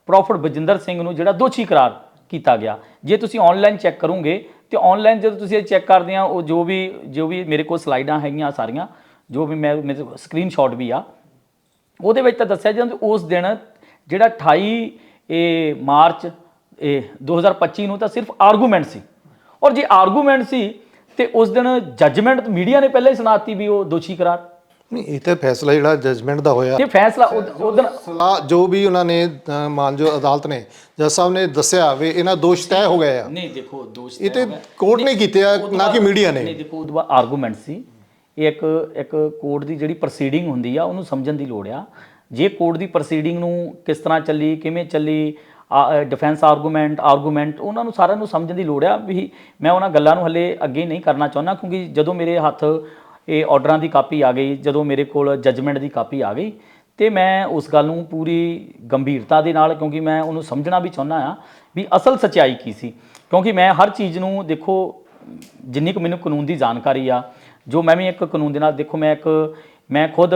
ਪ੍ਰੋਫਟ ਬਜਿੰਦਰ ਸਿੰਘ ਨੂੰ ਜਿਹੜਾ ਦੋਸ਼ੀ ਕਰਾਰ ਕੀਤਾ ਗਿਆ। ਜੇ ਤੁਸੀਂ ਆਨਲਾਈਨ ਚੈੱਕ ਕਰੋਗੇ ਤੇ ਆਨਲਾਈਨ ਜਦੋਂ ਤੁਸੀਂ ਇਹ ਚੈੱਕ ਕਰਦੇ ਆ, ਉਹ ਜੋ ਵੀ ਜੋ ਵੀ ਮੇਰੇ ਕੋਲ ਸਲਾਈਡਾਂ ਹੈਗੀਆਂ ਸਾਰੀਆਂ, ਜੋ ਵੀ ਮੈਂ, ਮੇਰੇ ਸਕਰੀਨਸ਼ਾਟ ਵੀ ਆ, ਉਹਦੇ ਵਿੱਚ ਤਾਂ ਦੱਸਿਆ ਜਾਂਦਾ ਉਸ ਦਿਨ ਜਿਹੜਾ 28 ਇਹ ਮਾਰਚ, ਇਹ 2025 ਨੂੰ ਤਾਂ ਸਿਰਫ ਆਰਗੂਮੈਂਟ ਸੀ। ਔਰ ਜੇ ਆਰਗੂਮੈਂਟ ਸੀ ਤੇ ਉਸ ਦਿਨ ਜੱਜਮੈਂਟ ਮੀਡੀਆ ਨੇ ਪਹਿਲਾਂ ਹੀ ਸੁਣਾਤੀ ਵੀ ਉਹ ਦੋਸ਼ੀ ਕਰਾਰ। ਨਹੀਂ ਇਹ ਤਾਂ ਫੈਸਲਾ ਜਿਹੜਾ ਜਜਮੈਂਟ ਦਾ ਹੋਇਆ। ਤੇ ਫੈਸਲਾ ਉਹ ਦਿਨ ਸਲਾਹ ਜੋ ਵੀ ਉਹਨਾਂ ਨੇ ਮਾਨਜੋ ਅਦਾਲਤ ਨੇ ਜੱਜ ਸਾਹਿਬ ਨੇ ਦੱਸਿਆ ਵੀ ਇਹਨਾਂ ਦੋਸ਼ ਤੈਅ ਹੋ ਗਏ ਆ। ਨਹੀਂ ਦੇਖੋ ਦੋਸ਼ ਇਹ ਤੇ ਕੋਰਟ ਨੇ ਕੀਤੇ ਆ ਨਾ ਕਿ ਮੀਡੀਆ ਨੇ। ਨਹੀਂ ਦੇਖੋ ਉਹਦਾ ਆਰਗੂਮੈਂਟ ਸੀ। ਇਹ ਇੱਕ ਇੱਕ ਕੋਰਟ ਦੀ ਜਿਹੜੀ ਪ੍ਰੋਸੀਡਿੰਗ ਹੁੰਦੀ ਆ ਉਹਨੂੰ ਸਮਝਣ ਦੀ ਲੋੜ ਆ। ਜੇ ਕੋਰਟ ਦੀ ਪ੍ਰੋਸੀਡਿੰਗ ਨੂੰ ਕਿਸ ਤਰ੍ਹਾਂ ਚੱਲੀ ਕਿਵੇਂ ਚੱਲੀ ਡਿਫੈਂਸ ਆਰਗੂਮੈਂਟ ਆਰਗੂਮੈਂਟ ਉਹਨਾਂ ਨੂੰ ਸਾਰਿਆਂ ਨੂੰ ਸਮਝਣ ਦੀ ਲੋੜ ਆ ਵੀ ਮੈਂ ਉਹਨਾਂ ਗੱਲਾਂ ਨੂੰ ਹੱਲੇ ਅੱਗੇ ਨਹੀਂ ਕਰਨਾ ਚਾਹੁੰਦਾ ਕਿਉਂਕਿ ਜਦੋਂ ਮੇਰੇ ਹੱਥ ਇਹ ਆਰਡਰਾਂ ਦੀ ਕਾਪੀ ਆ ਗਈ, ਜਦੋਂ ਮੇਰੇ ਕੋਲ ਜੱਜਮੈਂਟ ਦੀ ਕਾਪੀ ਆ ਗਈ, ਤੇ ਮੈਂ ਉਸ ਗੱਲ ਨੂੰ ਪੂਰੀ ਗੰਭੀਰਤਾ ਦੇ ਨਾਲ ਕਿਉਂਕਿ ਮੈਂ ਉਹਨੂੰ ਸਮਝਣਾ ਵੀ ਚਾਹੁੰਦਾ ਆ ਵੀ ਅਸਲ ਸਚਾਈ ਕੀ ਸੀ। ਕਿਉਂਕਿ ਮੈਂ ਹਰ ਚੀਜ਼ ਨੂੰ ਦੇਖੋ, ਜਿੰਨੀ ਕੁ ਮੈਨੂੰ ਕਾਨੂੰਨ ਦੀ ਜਾਣਕਾਰੀ ਆ, ਜੋ ਮੈਂ ਵੀ ਇੱਕ ਕਾਨੂੰਨ ਦੇ ਨਾਲ, ਦੇਖੋ ਮੈਂ ਇੱਕ, ਮੈਂ ਖੁਦ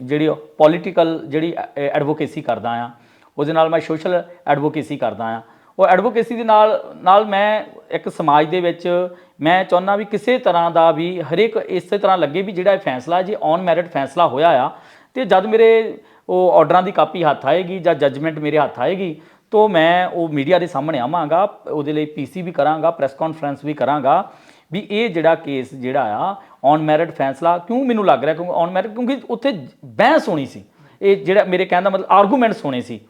ਜਿਹੜੀ ਪੋਲੀਟੀਕਲ ਜਿਹੜੀ ਐਡਵੋਕੇਸੀ ਕਰਦਾ ਆ ਉਹਦੇ ਨਾਲ ਮੈਂ ਸੋਸ਼ਲ ਐਡਵੋਕੇਸੀ ਕਰਦਾ ਆ ਉਹ ਐਡਵੋਕੇਸੀ ਦੇ ਨਾਲ ਨਾਲ ਮੈਂ ਇੱਕ ਸਮਾਜ ਦੇ ਵਿੱਚ ਮੈਂ ਚਾਹੁੰਦਾ ਵੀ ਕਿਸੇ ਤਰ੍ਹਾਂ ਦਾ ਵੀ ਹਰੇਕ ਇਸੇ ਤਰ੍ਹਾਂ ਲੱਗੇ ਵੀ ਜਿਹੜਾ ਇਹ ਫੈਸਲਾ, ਜੇ ਔਨ ਮੈਰਿਟ ਫੈਸਲਾ ਹੋਇਆ ਆ, ਤੇ ਜਦ ਮੇਰੇ ਉਹ ਆਰਡਰਾਂ ਦੀ ਕਾਪੀ ਹੱਥ ਆਏਗੀ ਜਾਂ ਜੱਜਮੈਂਟ ਮੇਰੇ ਹੱਥ ਆਏਗੀ, ਤੋਂ ਮੈਂ ਉਹ ਮੀਡੀਆ ਦੇ ਸਾਹਮਣੇ ਆਵਾਂਗਾ, ਉਹਦੇ ਲਈ ਪੀਸੀ ਵੀ ਕਰਾਂਗਾ ਪ੍ਰੈਸ ਕਾਨਫਰੰਸ ਵੀ ਕਰਾਂਗਾ, ਵੀ ਇਹ ਜਿਹੜਾ ਕੇਸ ਜਿਹੜਾ ਆ ਔਨ ਮੈਰਿਟ ਫੈਸਲਾ ਕਿਉਂ ਮੈਨੂੰ ਲੱਗ ਰਿਹਾ, ਕਿਉਂਕਿ ਔਨ ਮੈਰਿਟ ਕਿਉਂਕਿ ਉੱਥੇ ਬਹਿਸ ਹੋਣੀ ਸੀ। ਇਹ ਜਿਹੜਾ ਮੇਰੇ ਕਹਿਣ ਦਾ ਮਤਲਬ ਆਰਗੂਮੈਂਟਸ ਹੋਣੇ ਸੀ।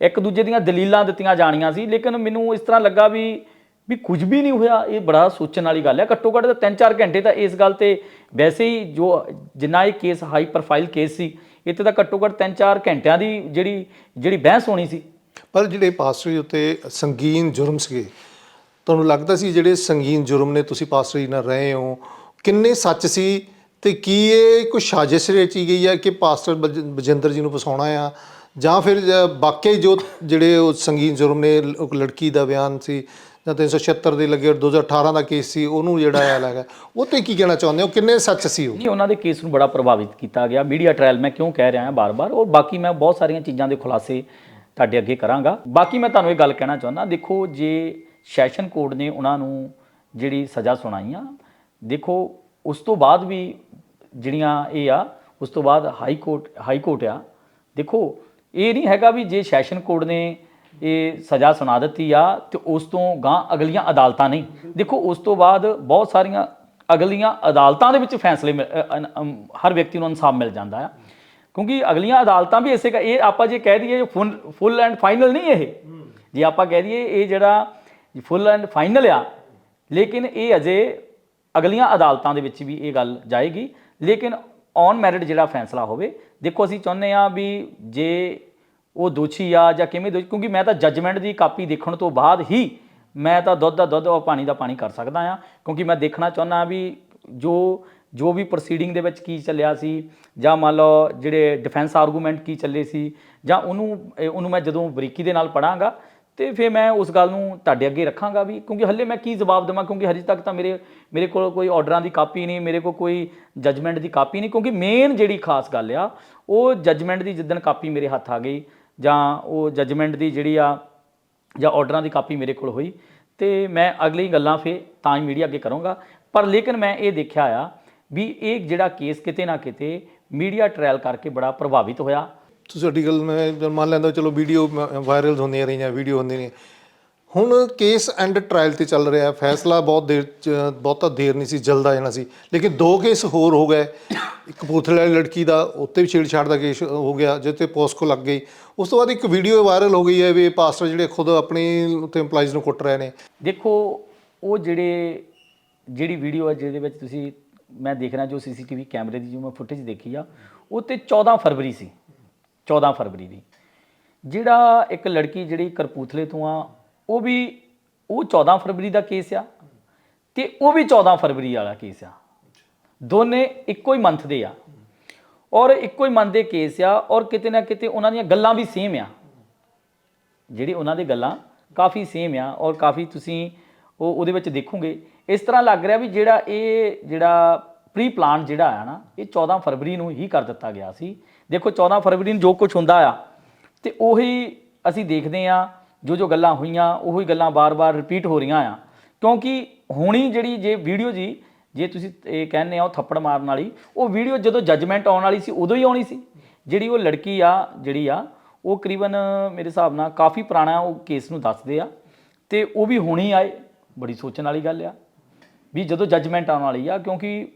ਇੱਕ ਦੂਜੇ ਦੀਆਂ ਦਲੀਲਾਂ ਦਿੱਤੀਆਂ ਜਾਣੀਆਂ ਸੀ, ਲੇਕਿਨ ਮੈਨੂੰ ਇਸ ਤਰ੍ਹਾਂ ਲੱਗਾ ਵੀ ਵੀ ਕੁਝ ਵੀ ਨਹੀਂ ਹੋਇਆ, ਇਹ ਬੜਾ ਸੋਚਣ ਵਾਲੀ ਗੱਲ ਹੈ। ਘੱਟੋ ਘੱਟ ਤਾਂ 3-4 ਘੰਟੇ ਤਾਂ ਇਸ ਗੱਲ ਤੇ ਵੈਸੇ ਹੀ ਜੋ ਜਿੰਨਾ ਇਹ ਕੇਸ ਹਾਈ ਪ੍ਰੋਫਾਈਲ ਕੇਸ ਸੀ, ਇੱਥੇ ਤਾਂ ਘੱਟੋ ਘੱਟ 3-4 ਘੰਟਿਆਂ ਦੀ ਜਿਹੜੀ ਜਿਹੜੀ ਬਹਿਸ ਹੋਣੀ ਸੀ। ਪਰ ਜਿਹੜੇ ਪਾਸਟਰੀ ਉੱਤੇ ਸੰਗੀਨ ਜੁਰਮ ਸੀਗੇ, ਤੁਹਾਨੂੰ ਲੱਗਦਾ ਸੀ ਜਿਹੜੇ ਸੰਗੀਨ ਜੁਰਮ ਨੇ ਤੁਸੀਂ ਪਾਸਟਰੀ ਨਾਲ ਰਹੇ ਹੋ, ਕਿੰਨੇ ਸੱਚ ਸੀ ਤੇ ਕੀ ਇਹ ਕੋਈ ਸਾਜ਼ਿਸ਼ ਰਚੀ ਗਈ ਹੈ ਕਿ ਪਾਸਟਰ ਬਜ- ਬਜਿੰਦਰ ਜੀ ਨੂੰ ਫਸਾਉਣਾ ਆ? ਜਾਂ ਫਿਰ ਬਾਕੀ ਜੋ ਜਿਹੜੇ ਉਹ ਸੰਗੀਨ ਜੁਰਮ ਨੇ ਉਹ ਲੜਕੀ ਦਾ ਬਿਆਨ ਸੀ, ਜਾਂ 376 ਦੇ ਲੱਗੇ ਔਰ 2018 ਦਾ ਕੇਸ ਸੀ, ਉਹਨੂੰ ਜਿਹੜਾ ਆ ਲੱਗਾ ਉਹ ਤੇ ਕੀ ਕਹਿਣਾ ਚਾਹੁੰਦੇ ਹੋ? ਕਿੰਨੇ ਸੱਚ ਸੀ ਉਹ? ਨਹੀਂ, ਉਹਨਾਂ ਦੇ ਕੇਸ ਨੂੰ ਬੜਾ ਪ੍ਰਭਾਵਿਤ ਕੀਤਾ ਗਿਆ। ਮੀਡੀਆ ਟ੍ਰਾਇਲ ਮੈਂ ਕਿਉਂ ਕਹਿ ਰਿਹਾ ਹਾਂ ਬਾਰ-ਬਾਰ, ਔਰ ਬਾਕੀ ਮੈਂ ਬਹੁਤ ਸਾਰੀਆਂ ਚੀਜ਼ਾਂ ਦੇ ਖੁਲਾਸੇ ਤੁਹਾਡੇ ਅੱਗੇ ਕਰਾਂਗਾ। ਬਾਕੀ ਮੈਂ ਤੁਹਾਨੂੰ ਇਹ ਗੱਲ ਕਹਿਣਾ ਚਾਹੁੰਦਾ, ਦੇਖੋ ਜੇ ਸੈਸ਼ਨ ਕੋਰਟ ਨੇ ਉਹਨਾਂ ਨੂੰ ਜਿਹੜੀ ਸਜ਼ਾ ਸੁਣਾਈ ਆ, ਦੇਖੋ ਉਸ ਤੋਂ ਬਾਅਦ ਵੀ ਜਿਹੜੀਆਂ ਇਹ ਆ, ਉਸ ਤੋਂ ਬਾਅਦ ਹਾਈ ਕੋਰਟ ਹਾਈ ਕੋਰਟ ਆ, ਦੇਖੋ ਇਹ ਨਹੀਂ ਹੈਗਾ ਵੀ ਜੇ ਸੈਸ਼ਨ ਕੋਰਟ ਨੇ ਇਹ ਸਜ਼ਾ ਸੁਣਾ ਦਿੱਤੀ ਆ ਤੇ ਉਸ ਤੋਂ ਗਾਂ ਅਗਲੀਆਂ ਅਦਾਲਤਾਂ ਨਹੀਂ। ਦੇਖੋ, ਉਸ ਤੋਂ ਬਾਅਦ ਬਹੁਤ ਸਾਰੀਆਂ ਅਗਲੀਆਂ ਅਦਾਲਤਾਂ ਦੇ ਵਿੱਚ ਫੈਸਲੇ ਮਿਲ- ਹਰ ਵਿਅਕਤੀ ਨੂੰ ਇਨਸਾਫ ਮਿਲ ਜਾਂਦਾ ਆ। ਕਿਉਂਕਿ ਅਗਲੀਆਂ ਅਦਾਲਤਾਂ ਵੀ ਇਸੇ ਇਹ ਆਪਾਂ ਜੇ ਕਹਿ ਦਈਏ ਫੁੱਲ ਐਂਡ ਫਾਈਨਲ ਨਹੀਂ ਇਹ। ਜੇ ਆਪਾਂ ਕਹਿ ਦਈਏ ਇਹ ਜਿਹੜਾ ਫੁੱਲ ਐਂਡ ਫਾਈਨਲ ਆ, ਲੇਕਿਨ ਇਹ ਅਜੇ ਅਗਲੀਆਂ ਅਦਾਲਤਾਂ ਦੇ ਵਿੱਚ ਵੀ ਇਹ ਗੱਲ ਜਾਏਗੀ। ਲੇਕਿਨ ਔਨ ਮੈਰਿਟ ਜਿਹੜਾ ਫੈਸਲਾ ਹੋਵੇ, ਦੇਖੋ ਅਸੀਂ ਚਾਹੁੰਦੇ ਆ ਵੀ ਜੇ ਉਹ ਦੋਸ਼ੀ ਆ ਜਾਂ ਕਿਵੇਂ ਦੋਸ਼ੀ, ਕਿਉਂਕਿ ਮੈਂ ਤਾਂ ਜੱਜਮੈਂਟ ਦੀ ਕਾਪੀ ਦੇਖਣ ਤੋਂ ਬਾਅਦ ਹੀ ਮੈਂ ਤਾਂ ਦੁੱਧ ਦਾ ਦੁੱਧ ਔਰ ਪਾਣੀ ਦਾ ਪਾਣੀ ਕਰ ਸਕਦਾ ਆ ਕਿਉਂਕਿ ਮੈਂ ਦੇਖਣਾ ਚਾਹੁੰਦਾ ਵੀ ਜੋ ਜੋ ਵੀ ਪ੍ਰੋਸੀਡਿੰਗ ਦੇ ਵਿੱਚ ਕੀ ਚੱਲਿਆ ਸੀ, ਜਾਂ ਮੰਨ ਲਓ ਜਿਹੜੇ ਡਿਫੈਂਸ ਆਰਗੂਮੈਂਟ ਕੀ ਚੱਲੇ ਸੀ, ਜਾਂ ਉਹਨੂੰ ਉਹਨੂੰ ਮੈਂ ਜਦੋਂ ਬਰੀਕੀ ਦੇ ਨਾਲ ਪੜਾਂਗਾ ਤੇ ਫਿਰ ਮੈਂ ਉਸ ਗੱਲ ਨੂੰ ਤੁਹਾਡੇ ਅੱਗੇ ਰੱਖਾਂਗਾ ਵੀ, ਕਿਉਂਕਿ ਹੱਲੇ ਮੈਂ ਕੀ ਜਵਾਬ ਦੇਵਾਂ, ਕਿਉਂਕਿ ਹਜੇ ਤੱਕ ਤਾਂ ਮੇਰੇ ਮੇਰੇ ਕੋਲ ਕੋਈ ਆਰਡਰਾਂ ਦੀ ਕਾਪੀ ਨਹੀਂ, ਮੇਰੇ ਕੋਲ ਕੋਈ ਜੱਜਮੈਂਟ ਦੀ ਕਾਪੀ ਨਹੀਂ, ਕਿਉਂਕਿ ਮੇਨ ਜਿਹੜੀ ਖਾਸ ਗੱਲ ਆ, ਉਹ ਜੱਜਮੈਂਟ ਦੀ ਜਿੱਦਣ ਕਾਪੀ ਮੇਰੇ ਹੱਥ ਆ ਗਈ, ਜਾਂ ਉਹ ਜੱਜਮੈਂਟ ਦੀ ਜਿਹੜੀ ਆ, ਜਾਂ ਆਰਡਰਾਂ ਦੀ ਕਾਪੀ ਮੇਰੇ ਕੋਲ ਹੋਈ, ਤੇ ਮੈਂ ਅਗਲੀ ਗੱਲਾਂ ਫੇ ਤਾਂ ਹੀ ਮੀਡੀਆ ਅੱਗੇ ਕਰੂੰਗਾ। ਪਰ ਲੇਕਿਨ ਮੈਂ ਇਹ ਦੇਖਿਆ ਆ ਵੀ ਇਹ ਜਿਹੜਾ ਕੇਸ ਕਿਤੇ ਨਾ ਕਿਤੇ ਮੀਡੀਆ ਟ੍ਰਾਇਲ ਕਰਕੇ ਬੜਾ ਪ੍ਰਭਾਵਿਤ ਹੋਇਆ ਤੁਸੀਂ ਸਾਡੀ ਗੱਲ ਮੈਂ ਮੰਨ ਲੈਂਦਾ ਚਲੋ ਵੀਡੀਓ ਵਾਇਰਲ ਹੁੰਦੀਆਂ ਰਹੀਆਂ ਵੀਡੀਓ ਹੁੰਦੀਆਂ ਨੇ ਹੁਣ ਕੇਸ ਐਂਡ ਟ੍ਰਾਇਲ ਤੇ ਚੱਲ ਰਿਹਾ, ਫੈਸਲਾ ਬਹੁਤ ਦੇਰ ਚ, ਬਹੁਤਾ ਦੇਰ ਨਹੀਂ ਸੀ, ਜਲਦ ਆ ਜਾਣਾ ਸੀ। ਲੇਕਿਨ ਦੋ ਕੇਸ ਹੋਰ ਹੋ ਗਏ। ਇੱਕ ਵਾਲੀ ਲੜਕੀ ਦਾ, ਉੱਤੇ ਵੀ ਛੇੜਛਾੜ ਦਾ ਕੇਸ ਹੋ ਗਿਆ ਜਿੱਤੇ ਪੋਸਕੋ ਲੱਗ ਗਈ। ਉਸ ਤੋਂ ਬਾਅਦ ਇੱਕ ਵੀਡੀਓ ਵਾਇਰਲ ਹੋ ਗਈ ਹੈ ਵੀ ਪਾਸਟਰ ਜਿਹੜੇ ਖੁਦ ਆਪਣੀ ਉੱਤੇ EMPLOYEES ਨੂੰ ਕੁੱਟ ਰਹੇ ਨੇ। ਦੇਖੋ, ਉਹ ਜਿਹੜੇ, ਜਿਹੜੀ ਵੀਡੀਓ ਹੈ, ਜਿਹਦੇ ਵਿੱਚ ਤੁਸੀਂ, ਮੈਂ ਦੇਖ ਰਿਹਾ ਜੋ ਸੀਸੀਟੀਵੀ ਕੈਮਰੇ ਦੀ ਜੋ ਮੈਂ ਫੁਟੇਜ ਦੇਖੀ ਆ, ਉਹ ਤੇ 14 ਫਰਵਰੀ ਸੀ। 14 ਫਰਵਰੀ ਦੀ। ਜਿਹੜਾ ਇੱਕ ਲੜਕੀ ਜਿਹੜੀ ਕਰਪੂਥਲੇ ਤੋਂ ਆ, ਉਹ ਵੀ, ਉਹ 14 ਫਰਵਰੀ ਦਾ ਕੇਸ ਆ ਤੇ ਉਹ ਵੀ 14 ਫਰਵਰੀ ਵਾਲਾ ਕੇਸ ਆ। ਦੋਨੇ ਇੱਕੋ ਹੀ ਮੰਥ ਦੇ ਆ। ਔਰ ਇੱਕੋ ਹੀ ਮੰਥ ਦੇ ਕੇਸ ਆ ਔਰ ਕਿਤੇ ਨਾ ਕਿਤੇ ਉਹਨਾਂ ਦੀਆਂ ਗੱਲਾਂ ਵੀ ਸੇਮ ਆ। ਜਿਹੜੀ ਉਹਨਾਂ ਦੀ ਗੱਲਾਂ ਕਾਫੀ ਸੇਮ ਆ ਔਰ ਕਾਫੀ ਤੁਸੀਂ ਉਹ, ਉਹਦੇ ਵਿੱਚ ਦੇਖੋਗੇ। ਇਸ ਤਰ੍ਹਾਂ ਲੱਗ ਰਿਹਾ ਵੀ ਜਿਹੜਾ ਇਹ, ਜਿਹੜਾ ਪ੍ਰੀ ਪਲਾਨ ਜਿਹੜਾ ਆ ਨਾ, ਇਹ 14 ਫਰਵਰੀ ਨੂੰ ਹੀ ਕਰ ਦਿੱਤਾ ਗਿਆ ਸੀ। ਦੇਖੋ 14 ਫਰਵਰੀ ਨੂੰ ਜੋ ਕੁਝ ਹੁੰਦਾ ਆ, ਤੇ ਉਹੀ ਅਸੀਂ ਦੇਖਦੇ ਆ ਜੋ ਜੋ ਗੱਲਾਂ ਹੋਈਆਂ, ਉਹੀ ਗੱਲਾਂ ਬਾਰ-ਬਾਰ ਰਿਪੀਟ ਹੋ ਰਹੀਆਂ ਆ। ਕਿਉਂਕਿ ਹੁਣੀ ਜਿਹੜੀ ਜੇ ਵੀਡੀਓ ਜੀ, ਜੇ ਤੁਸੀਂ ਇਹ ਕਹਿੰਦੇ ਆ ਉਹ ਥੱਪੜ ਮਾਰਨ ਵਾਲੀ, ਉਹ ਵੀਡੀਓ ਜਦੋਂ ਜੱਜਮੈਂਟ ਆਉਣ ਵਾਲੀ ਸੀ, ਉਦੋਂ ਹੀ ਆਉਣੀ ਸੀ। ਜਿਹੜੀ ਉਹ ਲੜਕੀ ਆ, ਜਿਹੜੀ ਆ, ਉਹ ਕਰੀਬਨ ਮੇਰੇ ਹਿਸਾਬ ਨਾਲ ਕਾਫੀ ਪੁਰਾਣਾ ਉਹ ਕੇਸ ਨੂੰ ਦੱਸਦੇ ਆ, ਤੇ ਉਹ ਵੀ ਹੁਣੀ ਆਏ, ਬੜੀ ਸੋਚਣ ਵਾਲੀ ਗੱਲ ਆ, ਵੀ ਜਦੋਂ ਜੱਜਮੈਂਟ ਆਉਣ ਵਾਲੀ ਆ, ਕਿਉਂਕਿ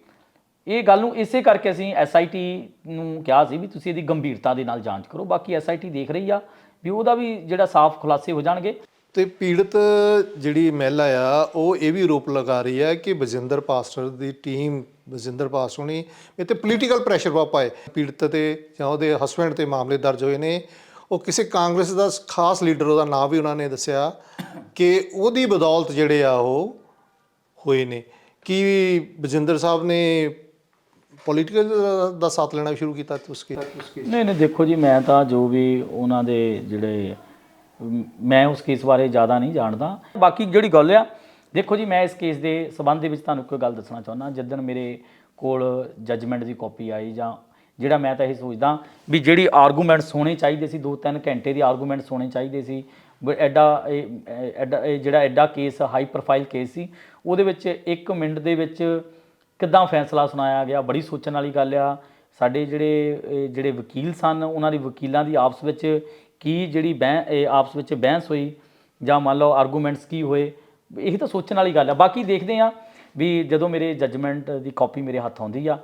ਇਹ ਗੱਲ ਨੂੰ ਇਸੇ ਕਰਕੇ ਅਸੀਂ ਐਸਆਈਟੀ ਨੂੰ ਕਿਹਾ ਸੀ ਵੀ ਤੁਸੀਂ ਇਹਦੀ ਗੰਭੀਰਤਾ ਦੇ ਨਾਲ ਜਾਂਚ ਕਰੋ, ਬਾਕੀ ਐਸਆਈਟੀ ਦੇਖ ਰਹੀ ਆ ਵੀ ਉਹਦਾ ਵੀ ਜਿਹੜਾ ਸਾਫ਼ ਖੁਲਾਸੇ ਹੋ ਜਾਣਗੇ। ਤੇ ਪੀੜਤ ਜਿਹੜੀ ਮਹਿਲਾ ਆ, ਉਹ ਇਹ ਵੀ ਆਰੋਪ ਲਗਾ ਰਹੀ ਹੈ ਕਿ ਬਜਿੰਦਰ ਪਾਸਟਰ ਦੀ ਟੀਮ, ਬਜਿੰਦਰ ਪਾਸਟਰ ਨੇ ਇੱਥੇ ਪੋਲੀਟੀਕਲ ਪ੍ਰੈਸ਼ਰ ਪਾ ਪਾਏ। ਪੀੜਤ ਤੇ ਜਾਂ ਉਹਦੇ ਹਸਬੰਡ ਤੇ ਮਾਮਲੇ ਦਰਜ ਹੋਏ ਨੇ। ਉਹ ਕਿਸੇ ਕਾਂਗਰਸ ਦਾ ਖਾਸ ਲੀਡਰ, ਉਹਦਾ ਨਾਮ ਵੀ ਉਹਨਾਂ ਨੇ ਦੱਸਿਆ ਕਿ ਉਹਦੀ ਬਦੌਲਤ ਜਿਹੜੇ ਆ ਉਹ ਹੋਏ ਨੇ। ਕੀ ਬਜਿੰਦਰ ਸਾਹਿਬ ਨੇ ਪੋਲੀਟੀਕਲ uh, ਦਾ ਸਾਥ ਲੈਣਾ ਸ਼ੁਰੂ ਕੀਤਾ ਤੁਸਕੇ ਨਹੀਂ ਨਹੀਂ, ਦੇਖੋ ਜੀ, ਮੈਂ ਤਾਂ ਜੋ ਵੀ ਉਹਨਾਂ ਦੇ ਜਿਹੜੇ, ਮੈਂ ਉਸ ਕੇਸ ਬਾਰੇ ਜ਼ਿਆਦਾ ਨਹੀਂ ਜਾਣਦਾ। ਬਾਕੀ ਜਿਹੜੀ ਗੱਲ ਆ, ਦੇਖੋ ਜੀ, ਮੈਂ ਇਸ ਕੇਸ ਦੇ ਸਬੰਧ ਦੇ ਵਿੱਚ ਤੁਹਾਨੂੰ ਕੋਈ ਗੱਲ ਦੱਸਣਾ ਚਾਹੁੰਦਾ। ਜਿੱਦਣ ਮੇਰੇ ਕੋਲ ਜੱਜਮੈਂਟ ਦੀ ਕਾਪੀ ਆਈ ਜਾਂ ਜਿਹੜਾ ਮੈਂ ਤਾਂ ਇਹ ਸੋਚਦਾ ਵੀ ਜਿਹੜੀ ਆਰਗੂਮੈਂਟਸ ਹੋਣੇ ਚਾਹੀਦੇ ਸੀ 2-3 ਘੰਟੇ ਦੀ ਆਰਗੂਮੈਂਟਸ ਹੋਣੇ ਚਾਹੀਦੇ ਸੀ ਐਡਾ ਇਹ ਐਡਾ, ਇਹ ਜਿਹੜਾ ਐਡਾ ਕੇਸ ਹਾਈ ਪ੍ਰੋਫਾਈਲ ਕੇਸ ਸੀ, ਉਹਦੇ ਵਿੱਚ 1 ਮਿੰਟ ਦੇ ਵਿੱਚ ਕਿੱਦਾਂ ਫੈਸਲਾ ਸੁਣਾਇਆ ਗਿਆ, ਬੜੀ ਸੋਚਣ ਵਾਲੀ ਗੱਲ ਆ। ਸਾਡੇ ਜਿਹੜੇ ਜਿਹੜੇ ਵਕੀਲ ਸਨ, ਉਹਨਾਂ ਦੀ ਵਕੀਲਾਂ ਦੀ ਆਪਸ ਵਿੱਚ ਕੀ ਜਿਹੜੀ ਬਹਿ ਆਪਸ ਵਿੱਚ ਬਹਿਸ ਹੋਈ ਜਾਂ ਮੰਨ ਲਓ ਆਰਗੂਮੈਂਟਸ ਕੀ ਹੋਏ, ਇਹ ਤਾਂ ਸੋਚਣ ਵਾਲੀ ਗੱਲ ਆ। ਬਾਕੀ ਦੇਖਦੇ ਆ ਵੀ ਜਦੋਂ ਮੇਰੇ ਜੱਜਮੈਂਟ ਦੀ ਕਾਪੀ ਮੇਰੇ ਹੱਥ ਆਉਂਦੀ ਆ,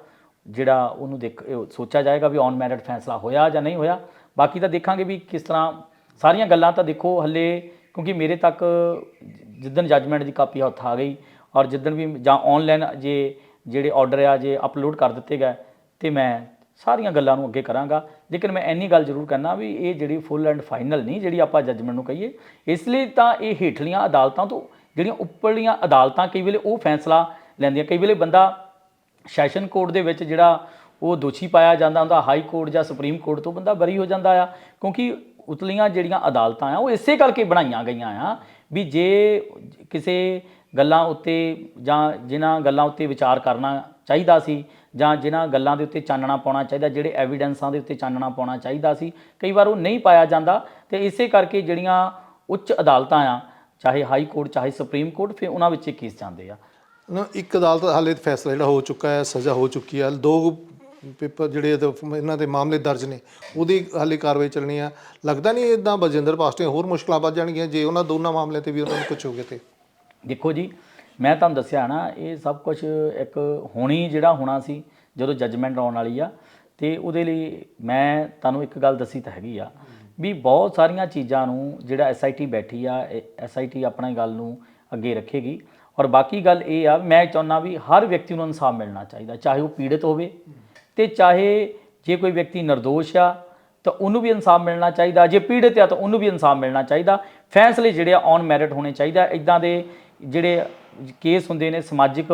ਜਿਹੜਾ ਉਹਨੂੰ ਦੇਖ ਸੋਚਿਆ ਜਾਏਗਾ ਵੀ ਔਨ ਮੈਰਿਟ ਫੈਸਲਾ ਹੋਇਆ ਜਾਂ ਨਹੀਂ ਹੋਇਆ, ਬਾਕੀ ਤਾਂ ਦੇਖਾਂਗੇ ਵੀ ਕਿਸ ਤਰ੍ਹਾਂ ਸਾਰੀਆਂ ਗੱਲਾਂ ਤਾਂ ਦੇਖੋ ਹੱਲੇ, ਕਿਉਂਕਿ ਮੇਰੇ ਤੱਕ ਜਿੱਦਣ ਜੱਜਮੈਂਟ ਦੀ ਕਾਪੀ ਹੱਥ ਆ ਗਈ ਔਰ ਜਿੱਦਣ ਵੀ ਜਾਂ ਆਨਲਾਈਨ ਜੇ ਜਿਹੜੇ ਆਰਡਰ ਆ ਜੇ ਅਪਲੋਡ ਕਰ ਦਿੱਤੇ ਗਏ, ਤੇ ਮੈਂ ਸਾਰੀਆਂ ਗੱਲਾਂ ਨੂੰ ਅੱਗੇ ਕਰਾਂਗਾ। ਲੇਕਿਨ ਮੈਂ ਇੰਨੀ ਗੱਲ ਜ਼ਰੂਰ ਕਰਨਾ ਵੀ ਇਹ ਜਿਹੜੀ ਫੁੱਲ ਐਂਡ ਫਾਈਨਲ ਨਹੀਂ, ਜਿਹੜੀ ਆਪਾਂ ਜੱਜਮੈਂਟ ਨੂੰ ਕਹੀਏ, ਇਸ ਲਈ ਤਾਂ ਇਹ ਹੇਠਲੀਆਂ ਅਦਾਲਤਾਂ ਤੋਂ, ਜਿਹੜੀਆਂ ਉੱਪਰਲੀਆਂ ਅਦਾਲਤਾਂ ਕਈ ਵੇਲੇ ਉਹ ਫੈਸਲਾ ਲੈਂਦੀਆਂ। ਕਈ ਵੇਲੇ ਬੰਦਾ ਸੈਸ਼ਨ ਕੋਰਟ ਦੇ ਵਿੱਚ ਜਿਹੜਾ ਉਹ ਦੋਸ਼ੀ ਪਾਇਆ ਜਾਂਦਾ ਹੁੰਦਾ ਹਾਈ ਕੋਰਟ ਜਾਂ ਸੁਪਰੀਮ ਕੋਰਟ ਤੋਂ ਬੰਦਾ ਬਰੀ ਹੋ ਜਾਂਦਾ ਆ। ਕਿਉਂਕਿ ਉਤਲੀਆਂ ਜਿਹੜੀਆਂ ਅਦਾਲਤਾਂ ਆ, ਉਹ ਇਸੇ ਕਰਕੇ ਬਣਾਈਆਂ ਗਈਆਂ ਆ ਵੀ ਜੇ ਕਿਸੇ ਗੱਲਾਂ ਉੱਤੇ ਜਾਂ ਜਿਨ੍ਹਾਂ ਗੱਲਾਂ ਉੱਤੇ ਵਿਚਾਰ ਕਰਨਾ ਚਾਹੀਦਾ ਸੀ ਜਾਂ ਜਿਨ੍ਹਾਂ ਗੱਲਾਂ ਦੇ ਉੱਤੇ ਚਾਨਣਾ ਪਾਉਣਾ ਚਾਹੀਦਾ, ਜਿਹੜੇ ਐਵੀਡੈਂਸਾਂ ਦੇ ਉੱਤੇ ਚਾਨਣਾ ਪਾਉਣਾ ਚਾਹੀਦਾ ਸੀ, ਕਈ ਵਾਰ ਉਹ ਨਹੀਂ ਪਾਇਆ ਜਾਂਦਾ ਤੇ ਇਸੇ ਕਰਕੇ ਜਿਹੜੀਆਂ ਉੱਚ ਅਦਾਲਤਾਂ ਆ, ਚਾਹੇ ਹਾਈ ਕੋਰਟ, ਚਾਹੇ ਸੁਪਰੀਮ ਕੋਰਟ, ਫਿਰ ਉਹਨਾਂ ਵਿੱਚ ਕੇਸ ਜਾਂਦੇ ਆ। ਨਾ, ਇੱਕ ਅਦਾਲਤ ਹਾਲੇ ਫੈਸਲਾ ਜਿਹੜਾ ਹੋ ਚੁੱਕਾ ਹੈ, ਸਜ਼ਾ ਹੋ ਚੁੱਕੀ ਹੈ ਦੋ ਪੇਪਰ ਜਿਹੜੇ ਇਹਨਾਂ ਦੇ ਮਾਮਲੇ ਦਰਜ ਨੇ, ਉਹਦੀ ਹਾਲੇ ਕਾਰਵਾਈ ਚੱਲਣੀ ਆ। ਲੱਗਦਾ ਨਹੀਂ ਇਦਾਂ ਬਜਿੰਦਰ ਪਾਸਟੇ ਹੋਰ ਮੁਸ਼ਕਲਾਂ ਵੱਧ ਜਾਣਗੀਆਂ ਜੇ ਉਹਨਾਂ ਦੋਨਾਂ ਮਾਮਲੇ ਤੇ ਵੀ ਉਹਨਾਂ ਨੂੰ ਕੁਝ ਹੋ ਗਿਆ ਤੇ। ਦੇਖੋ ਜੀ, ਮੈਂ ਤੁਹਾਨੂੰ ਦੱਸਿਆ ਨਾ, ਇਹ ਸਭ ਕੁਝ ਇੱਕ ਹੋਣੀ ਜਿਹੜਾ ਹੋਣਾ ਸੀ, ਜਦੋਂ ਜੱਜਮੈਂਟ ਆਉਣ ਵਾਲੀ ਆ, ਤੇ ਉਹਦੇ ਲਈ ਮੈਂ ਤੁਹਾਨੂੰ ਇੱਕ ਗੱਲ ਦੱਸੀ ਤਾਂ ਹੈਗੀ ਆ, ਵੀ ਬਹੁਤ ਸਾਰੀਆਂ ਚੀਜ਼ਾਂ ਨੂੰ ਜਿਹੜਾ ਐਸਆਈਟੀ ਬੈਠੀ ਆ ਐਸਆਈਟੀ ਆਪਣਾ ਗੱਲ ਨੂੰ ਅੱਗੇ ਰੱਖੇਗੀ, ਔਰ ਬਾਕੀ ਗੱਲ ਇਹ ਆ, ਮੈਂ ਚਾਹੁੰਦਾ ਵੀ ਹਰ ਵਿਅਕਤੀ ਨੂੰ ਇਨਸਾਫ ਮਿਲਣਾ ਚਾਹੀਦਾ, ਚਾਹੇ ਉਹ ਪੀੜਤ ਹੋਵੇ, ਤੇ ਚਾਹੇ ਜੇ ਕੋਈ ਵਿਅਕਤੀ નિર્ਦੋਸ਼ ਆ, ਤਾਂ ਉਹਨੂੰ ਵੀ ਇਨਸਾਫ ਮਿਲਣਾ ਚਾਹੀਦਾ, ਜੇ ਪੀੜਤ ਆ, ਤਾਂ ਉਹਨੂੰ ਵੀ ਇਨਸਾਫ ਮਿਲਣਾ ਚਾਹੀਦਾ, ਫੈਸਲੇ ਜਿਹੜੇ ਆ ਔਨ ਮੈਰਿਟ ਹੋਣੇ ਚਾਹੀਦਾ ਇਦਾਂ ਦੇ ਜਿਹੜੇ ਕੇਸ ਹੁੰਦੇ ਨੇ ਸਮਾਜਿਕ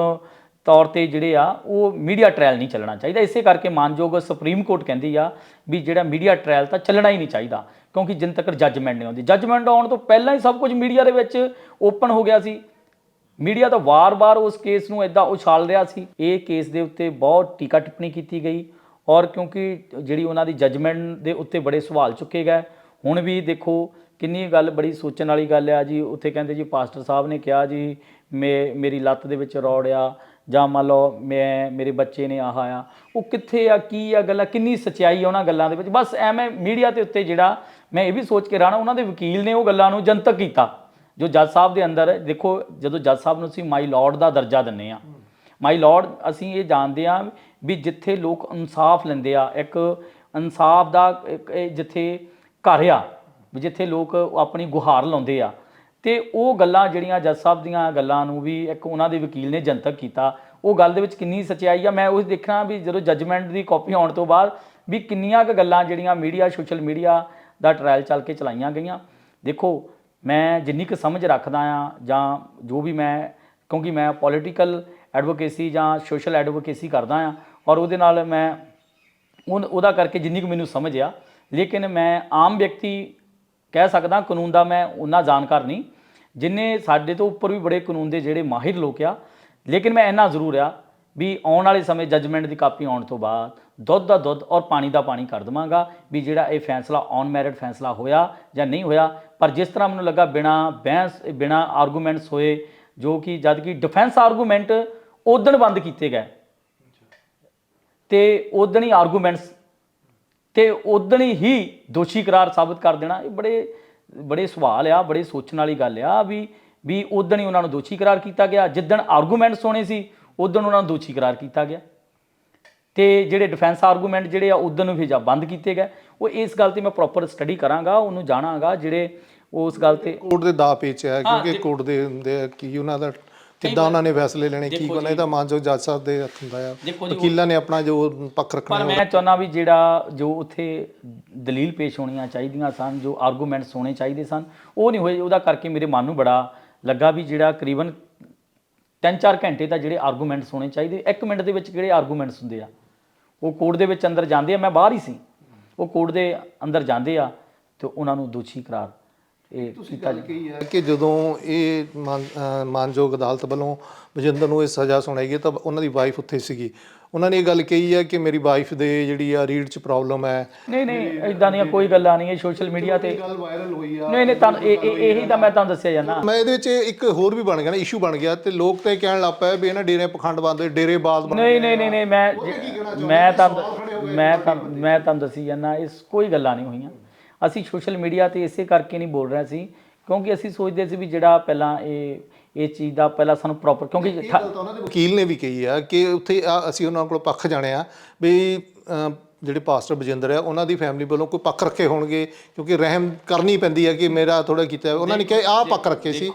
ਤੌਰ ਤੇ ਜਿਹੜੇ ਆ, ਉਹ ਮੀਡੀਆ ਟ੍ਰਾਇਲ ਨਹੀਂ ਚੱਲਣਾ ਚਾਹੀਦਾ। ਇਸੇ ਕਰਕੇ ਮਾਨਯੋਗ ਸੁਪਰੀਮ ਕੋਰਟ ਕਹਿੰਦੀ ਆ ਵੀ ਜਿਹੜਾ ਮੀਡੀਆ ਟ੍ਰਾਇਲ ਤਾਂ ਚੱਲਣਾ ਹੀ ਨਹੀਂ ਚਾਹੀਦਾ, ਕਿਉਂਕਿ ਜਿੰਨ ਤੱਕ ਜੱਜਮੈਂਟ ਨਹੀਂ ਆਉਂਦੀ। ਜੱਜਮੈਂਟ ਆਉਣ ਤੋਂ ਪਹਿਲਾਂ ਹੀ ਸਭ ਕੁਝ ਮੀਡੀਆ ਦੇ ਵਿੱਚ ਓਪਨ ਹੋ ਗਿਆ ਸੀ। ਮੀਡੀਆ ਤਾਂ ਵਾਰ-ਵਾਰ ਉਸ ਕੇਸ ਨੂੰ ਇਦਾਂ ਉਛਾਲ ਰਿਹਾ ਸੀ। ਇਹ ਕੇਸ ਦੇ ਉੱਤੇ ਬਹੁਤ ਟੀਕਾ ਟਿੱਪਣੀ ਕੀਤੀ ਗਈ ਔਰ ਕਿਉਂਕਿ ਜਿਹੜੀ ਉਹਨਾਂ ਦੀ ਜੱਜਮੈਂਟ ਦੇ ਉੱਤੇ ਬੜੇ ਸਵਾਲ ਚੁੱਕੇ ਗਏ। ਹੁਣ ਵੀ ਦੇਖੋ ਕਿੰਨੀ ਗੱਲ ਬੜੀ ਸੋਚਣ ਵਾਲੀ ਗੱਲ ਆ ਜੀ। ਉੱਥੇ ਕਹਿੰਦੇ ਜੀ ਪਾਸਟਰ ਸਾਹਿਬ ਨੇ ਕਿਹਾ ਜੀ, ਮੇ ਮੇਰੀ ਲੱਤ ਦੇ ਵਿੱਚ ਰੋੜ ਆ ਜਾਂ ਮੰਨ ਲਓ ਮੈਂ ਮੇਰੇ ਬੱਚੇ ਨੇ ਆਹ ਆ। ਉਹ ਕਿੱਥੇ ਆ, ਕੀ ਆ ਗੱਲਾਂ, ਕਿੰਨੀ ਸਚਾਈ ਆ ਉਹਨਾਂ ਗੱਲਾਂ ਦੇ ਵਿੱਚ। ਬਸ ਐਵੇਂ ਮੀਡੀਆ ਦੇ ਉੱਤੇ ਜਿਹੜਾ ਮੈਂ ਇਹ ਵੀ ਸੋਚ ਕੇ ਰਾਣਾ ਉਹਨਾਂ ਦੇ ਵਕੀਲ ਨੇ ਉਹ ਗੱਲਾਂ ਨੂੰ ਜਨਤਕ ਕੀਤਾ। ਜੋ ਜੱਜ ਸਾਹਿਬ ਦੇ ਅੰਦਰ, ਦੇਖੋ ਜਦੋਂ ਜੱਜ ਸਾਹਿਬ ਨੂੰ ਅਸੀਂ ਮਾਈ ਲਾਰਡ ਦਾ ਦਰਜਾ ਦਿੰਨੇ ਆ। ਮਾਈ ਲਾਰਡ ਅਸੀਂ ਇਹ ਜਾਣਦੇ ਆ ਵੀ ਜਿੱਥੇ ਲੋਕ ਇਨਸਾਫ ਲੈਂਦੇ ਆ, ਇੱਕ ਇਨਸਾਫ ਦਾ ਇਹ ਜਿੱਥੇ ਘਰ ਆ ਵੀ ਜਿੱਥੇ ਲੋਕ ਆਪਣੀ ਗੁਹਾਰ ਲਾਉਂਦੇ ਆ। ਤੇ ਉਹ ਗੱਲਾਂ ਜਿਹੜੀਆਂ ਜੱਜ ਸਾਹਿਬ ਦੀਆਂ ਗੱਲਾਂ ਨੂੰ ਵੀ ਇੱਕ ਉਹਨਾਂ ਦੇ ਵਕੀਲ ਨੇ ਜਨਤਕ ਕੀਤਾ, ਉਹ ਗੱਲ ਦੇ ਵਿੱਚ ਕਿੰਨੀ ਸੱਚਾਈ ਆ, ਮੈਂ ਉਹ ਦੇਖਣਾ ਵੀ ਜਦੋਂ ਜੱਜਮੈਂਟ ਦੀ ਕਾਪੀ ਆਉਣ ਤੋਂ ਬਾਅਦ ਵੀ ਕਿੰਨੀਆਂ ਕੁ ਗੱਲਾਂ ਜਿਹੜੀਆਂ ਮੀਡੀਆ ਸੋਸ਼ਲ ਮੀਡੀਆ ਦਾ ਟ੍ਰਾਇਲ ਚੱਲ ਕੇ ਚਲਾਈਆਂ ਗਈਆਂ। ਦੇਖੋ, ਮੈਂ ਜਿੰਨੀ ਕੁ ਸਮਝ ਰੱਖਦਾ ਆ ਜਾਂ ਜੋ ਵੀ ਮੈਂ, ਕਿਉਂਕਿ ਮੈਂ ਪੋਲੀਟੀਕਲ ਐਡਵੋਕੇਸੀ ਜਾਂ ਸੋਸ਼ਲ ਐਡਵੋਕੇਸੀ ਕਰਦਾ ਆ ਔਰ ਉਹਦੇ ਨਾਲ ਮੈਂ ਉਹ ਉਹਦਾ ਕਰਕੇ ਜਿੰਨੀ ਕੁ ਮੈਨੂੰ ਸਮਝ ਆ, ਲੇਕਿਨ ਮੈਂ ਆਮ ਵਿਅਕਤੀ ਕਹਿ ਸਕਦਾ ਕਾਨੂੰਨ ਦਾ ਮੈਂ ਉਹਨਾਂ ਜਾਣਕਾਰ ਨਹੀਂ। ਜਿਨੇ ਸਾਡੇ ਤੋਂ ਉੱਪਰ ਵੀ ਬੜੇ ਕਾਨੂੰਨ ਦੇ ਜਿਹੜੇ ਮਾਹਿਰ ਲੋਕ ਆ, ਲੇਕਿਨ ਮੈਂ ਇੰਨਾ ਜ਼ਰੂਰ ਆ ਵੀ ਆਉਣ ਵਾਲੇ ਸਮੇਂ ਜੱਜਮੈਂਟ ਦੀ ਕਾਪੀ ਆਉਣ ਤੋਂ ਬਾਅਦ ਦੁੱਧ ਦਾ ਦੁੱਧ ਔਰ ਪਾਣੀ ਦਾ ਪਾਣੀ ਕਰ ਦਵਾਂਗਾ ਵੀ ਜਿਹੜਾ ਇਹ ਫੈਸਲਾ ਔਨ ਮੈਰਿਟ ਫੈਸਲਾ ਹੋਇਆ ਜਾਂ ਨਹੀਂ ਹੋਇਆ। ਪਰ ਜਿਸ ਤਰ੍ਹਾਂ ਮੈਨੂੰ ਲੱਗਾ ਬਿਨਾ ਬਹਿਸ, ਬਿਨਾ ਆਰਗੂਮੈਂਟਸ ਹੋਏ, ਜੋ ਕਿ ਜਦ ਕਿ ਡਿਫੈਂਸ ਆਰਗੂਮੈਂਟ ਉਦਣ ਬੰਦ ਕੀਤੇ ਗਏ। ਤੇ ਉਦਣ ਹੀ ਆਰਗੂਮੈਂਟਸ ਤੇ ਉਦਣ ਹੀ ਦੋਸ਼ੀ ਕਰਾਰ ਸਾਬਤ ਕਰ ਦੇਣਾ। ਇਹ ਬੜੇ ਬੜੇ ਸਵਾਲ ਆ ਬੜੇ ਸੋਚਣ ਵਾਲੀ ਗੱਲ ਆ ਵੀ ਵੀ ਉਦਣ ਹੀ ਉਹਨਾਂ ਨੂੰ ਦੋਸ਼ੀ ਕਰਾਰ ਕੀਤਾ ਗਿਆ। ਜਿੱਦਣ ਆਰਗੂਮੈਂਟਸ ਹੋਣੇ ਸੀ ਉਦਣ ਉਹਨਾਂ ਨੂੰ ਦੋਸ਼ੀ ਕਰਾਰ ਕੀਤਾ ਗਿਆ। ਤੇ ਜਿਹੜੇ ਡਿਫੈਂਸ ਆਰਗੂਮੈਂਟ ਜਿਹੜੇ ਆ ਉਦੋਂ ਨੂੰ ਫਿਰ ਜਾ ਬੰਦ ਕੀਤੇ ਗਏ। ਉਹ ਇਸ ਗੱਲ ਤੇ ਮੈਂ ਪ੍ਰੋਪਰ ਸਟੱਡੀ ਕਰਾਂਗਾ ਉਹਨੂੰ ਜਾਣਾਂਗਾ ਜਿਹੜੇ ਉਸ ਗੱਲ ਤੇ ਕੋਰਟ ਦੇ ਦਾ ਪੇਚ ਹੈ ਕਿਉਂਕਿ ਕੋਰਟ ਦੇ ਹੁੰਦੇ ਆ ਕੀ ਉਹਨਾਂ ਦਾ ਕਿੱਦਾਂ ਉਹਨਾਂ ਨੇ ਫੈਸਲੇ ਲੈਣੇ ਕੀ ਕਰਨਾ ਇਹ ਤਾਂ ਮਾਨਯੋਗ ਜੱਜ ਸਾਹਿਬ ਦੇ ਹੱਥ ਹੁੰਦਾ ਆ। ਵਕੀਲਾਂ ਨੇ ਆਪਣਾ ਜੋ ਪੱਖ ਰੱਖਣਾ ਪਰ ਮੈਂ ਚਾਹੁੰਦਾ ਵੀ ਜਿਹੜਾ ਜੋ ਉੱਥੇ ਦਲੀਲ ਪੇਸ਼ ਹੋਣੀਆਂ ਚਾਹੀਦੀਆਂ ਸਨ ਜੋ ਆਰਗੂਮੈਂਟਸ ਹੋਣੇ ਚਾਹੀਦੇ ਸਨ ਉਹ ਨਹੀਂ ਹੋਏ। ਉਹਦਾ ਕਰਕੇ ਮੇਰੇ ਮਨ ਨੂੰ ਬੜਾ ਲੱਗਾ ਵੀ ਜਿਹੜਾ ਕਰੀਬਨ 3-4 ਘੰਟੇ ਦਾ ਜਿਹੜੇ ਆਰਗੂਮੈਂਟਸ ਹੋਣੇ ਚਾਹੀਦੇ। 1 ਮਿੰਟ ਦੇ ਵਿੱਚ ਕਿਹੜੇ ਆਰਗੂਮੈਂਟਸ ਹੁੰਦੇ ਆ? ਉਹ ਕੋਰਟ ਦੇ ਵਿੱਚ ਅੰਦਰ ਜਾਂਦੇ ਆ ਮੈਂ ਬਾਹਰ ਹੀ ਸੀ। ਉਹ ਕੋਰਟ ਦੇ ਅੰਦਰ ਜਾਂਦੇ ਆ ਤੇ ਉਹਨਾਂ ਨੂੰ ਦੋਸ਼ੀ ਕਰਾਰ ਇਹ ਕੀਤਾ ਗੱਲ ਕਹੀ ਹੈ ਕਿ ਜਦੋਂ ਇਹ ਮਾਨਯੋਗ ਅਦਾਲਤ ਵੱਲੋਂ ਵਜਿੰਦਰ ਨੂੰ ਇਹ ਸਜ਼ਾ ਸੁਣਾਈ ਗਈ ਤਾਂ ਉਹਨਾਂ ਦੀ ਵਾਈਫ ਉੱਥੇ ਸੀਗੀ। ਉਹਨਾਂ ਨੇ ਇਹ ਗੱਲ ਕਹੀ ਹੈ ਕਿ ਮੇਰੀ ਵਾਈਫ ਦੇ ਜਿਹੜੀ ਆ ਰੀੜ 'ਚ ਪ੍ਰੋਬਲਮ ਹੈ। ਨਹੀਂ ਨਹੀਂ ਇਦਾਂ ਦੀਆਂ ਕੋਈ ਗੱਲਾਂ ਨਹੀਂ ਇਹ ਸੋਸ਼ਲ ਮੀਡੀਆ ਤੇ। ਗੱਲ ਵਾਇਰਲ ਹੋਈ ਆ ਨਹੀਂ ਨਹੀਂ ਤਾਂ ਇਹ ਤਾਂ ਮੈਂ ਤੁਹਾਨੂੰ ਦੱਸਿਆ ਜਾਂਦਾ। ਮੈਂ ਇਹਦੇ ਵਿੱਚ ਇੱਕ ਹੋਰ ਵੀ ਬਣ ਗਿਆ ਨਾ ਇਸ਼ੂ ਬਣ ਗਿਆ ਤੇ ਲੋਕ ਤੇ ਕਹਿਣ ਲੱਗ ਪਏ ਵੀ ਇਹਨਾਂ ਡੇਰੇ ਪਖੰਡ ਬੰਦੇ ਡੇਰੇ ਬਾਜ਼ ਬਣ ਨਹੀਂ ਨਹੀਂ ਨਹੀਂ ਨਹੀਂ ਮੈਂ ਮੈਂ ਤਾਂ ਮੈਂ ਤਾਂ ਮੈਂ ਤੁਹਾਨੂੰ ਦੱਸੀ ਜਾਂਦਾ ਇਸ ਕੋਈ ਗੱਲਾਂ ਨਹੀਂ ਹੋਈਆਂ। ਅਸੀਂ ਸੋਸ਼ਲ ਮੀਡੀਆ ਤੇ ਇਸੇ ਕਰਕੇ ਨਹੀਂ ਬੋਲ ਰਹੇ ਸੀ ਕਿਉਂਕਿ ਅਸੀਂ ਸੋਚਦੇ ਸੀ ਵੀ ਜਿਹੜਾ ਪਹਿਲਾਂ ਇਹ ਇਹ ਚੀਜ਼ ਦਾ ਪਹਿਲਾਂ ਸਾਨੂੰ ਪ੍ਰੋਪਰ ਕਿਉਂਕਿ ਇਹ ਗੱਲ ਤਾਂ ਉਹਨਾਂ ਦੇ ਵਕੀਲ ਨੇ ਵੀ ਕਹੀ ਆ ਕਿ ਉੱਥੇ ਆ- ਅਸੀਂ ਉਹਨਾਂ ਕੋਲ ਪੱਖ ਜਾਣਿਆ ਵੀ ਜਿਹੜੇ ਪਾਸਟਰ ਬਜਿੰਦਰ ਆ ਉਹਨਾਂ ਦੀ ਫੈਮਿਲੀ ਵੱਲੋਂ ਕੋਈ ਪੱਖ ਰੱਖੇ ਹੋਣਗੇ? ਕਿਉਂਕਿ ਰਹਿਮ ਕਰਨੀ ਪੈਂਦੀ ਹੈ ਕਿ ਮੇਰਾ ਥੋੜਾ ਕੀਤਾ ਉਹਨਾਂ ਨੇ ਕਿਹਾ ਆਹ ਪੱਖ ਰੱਖੇ ਸੀ।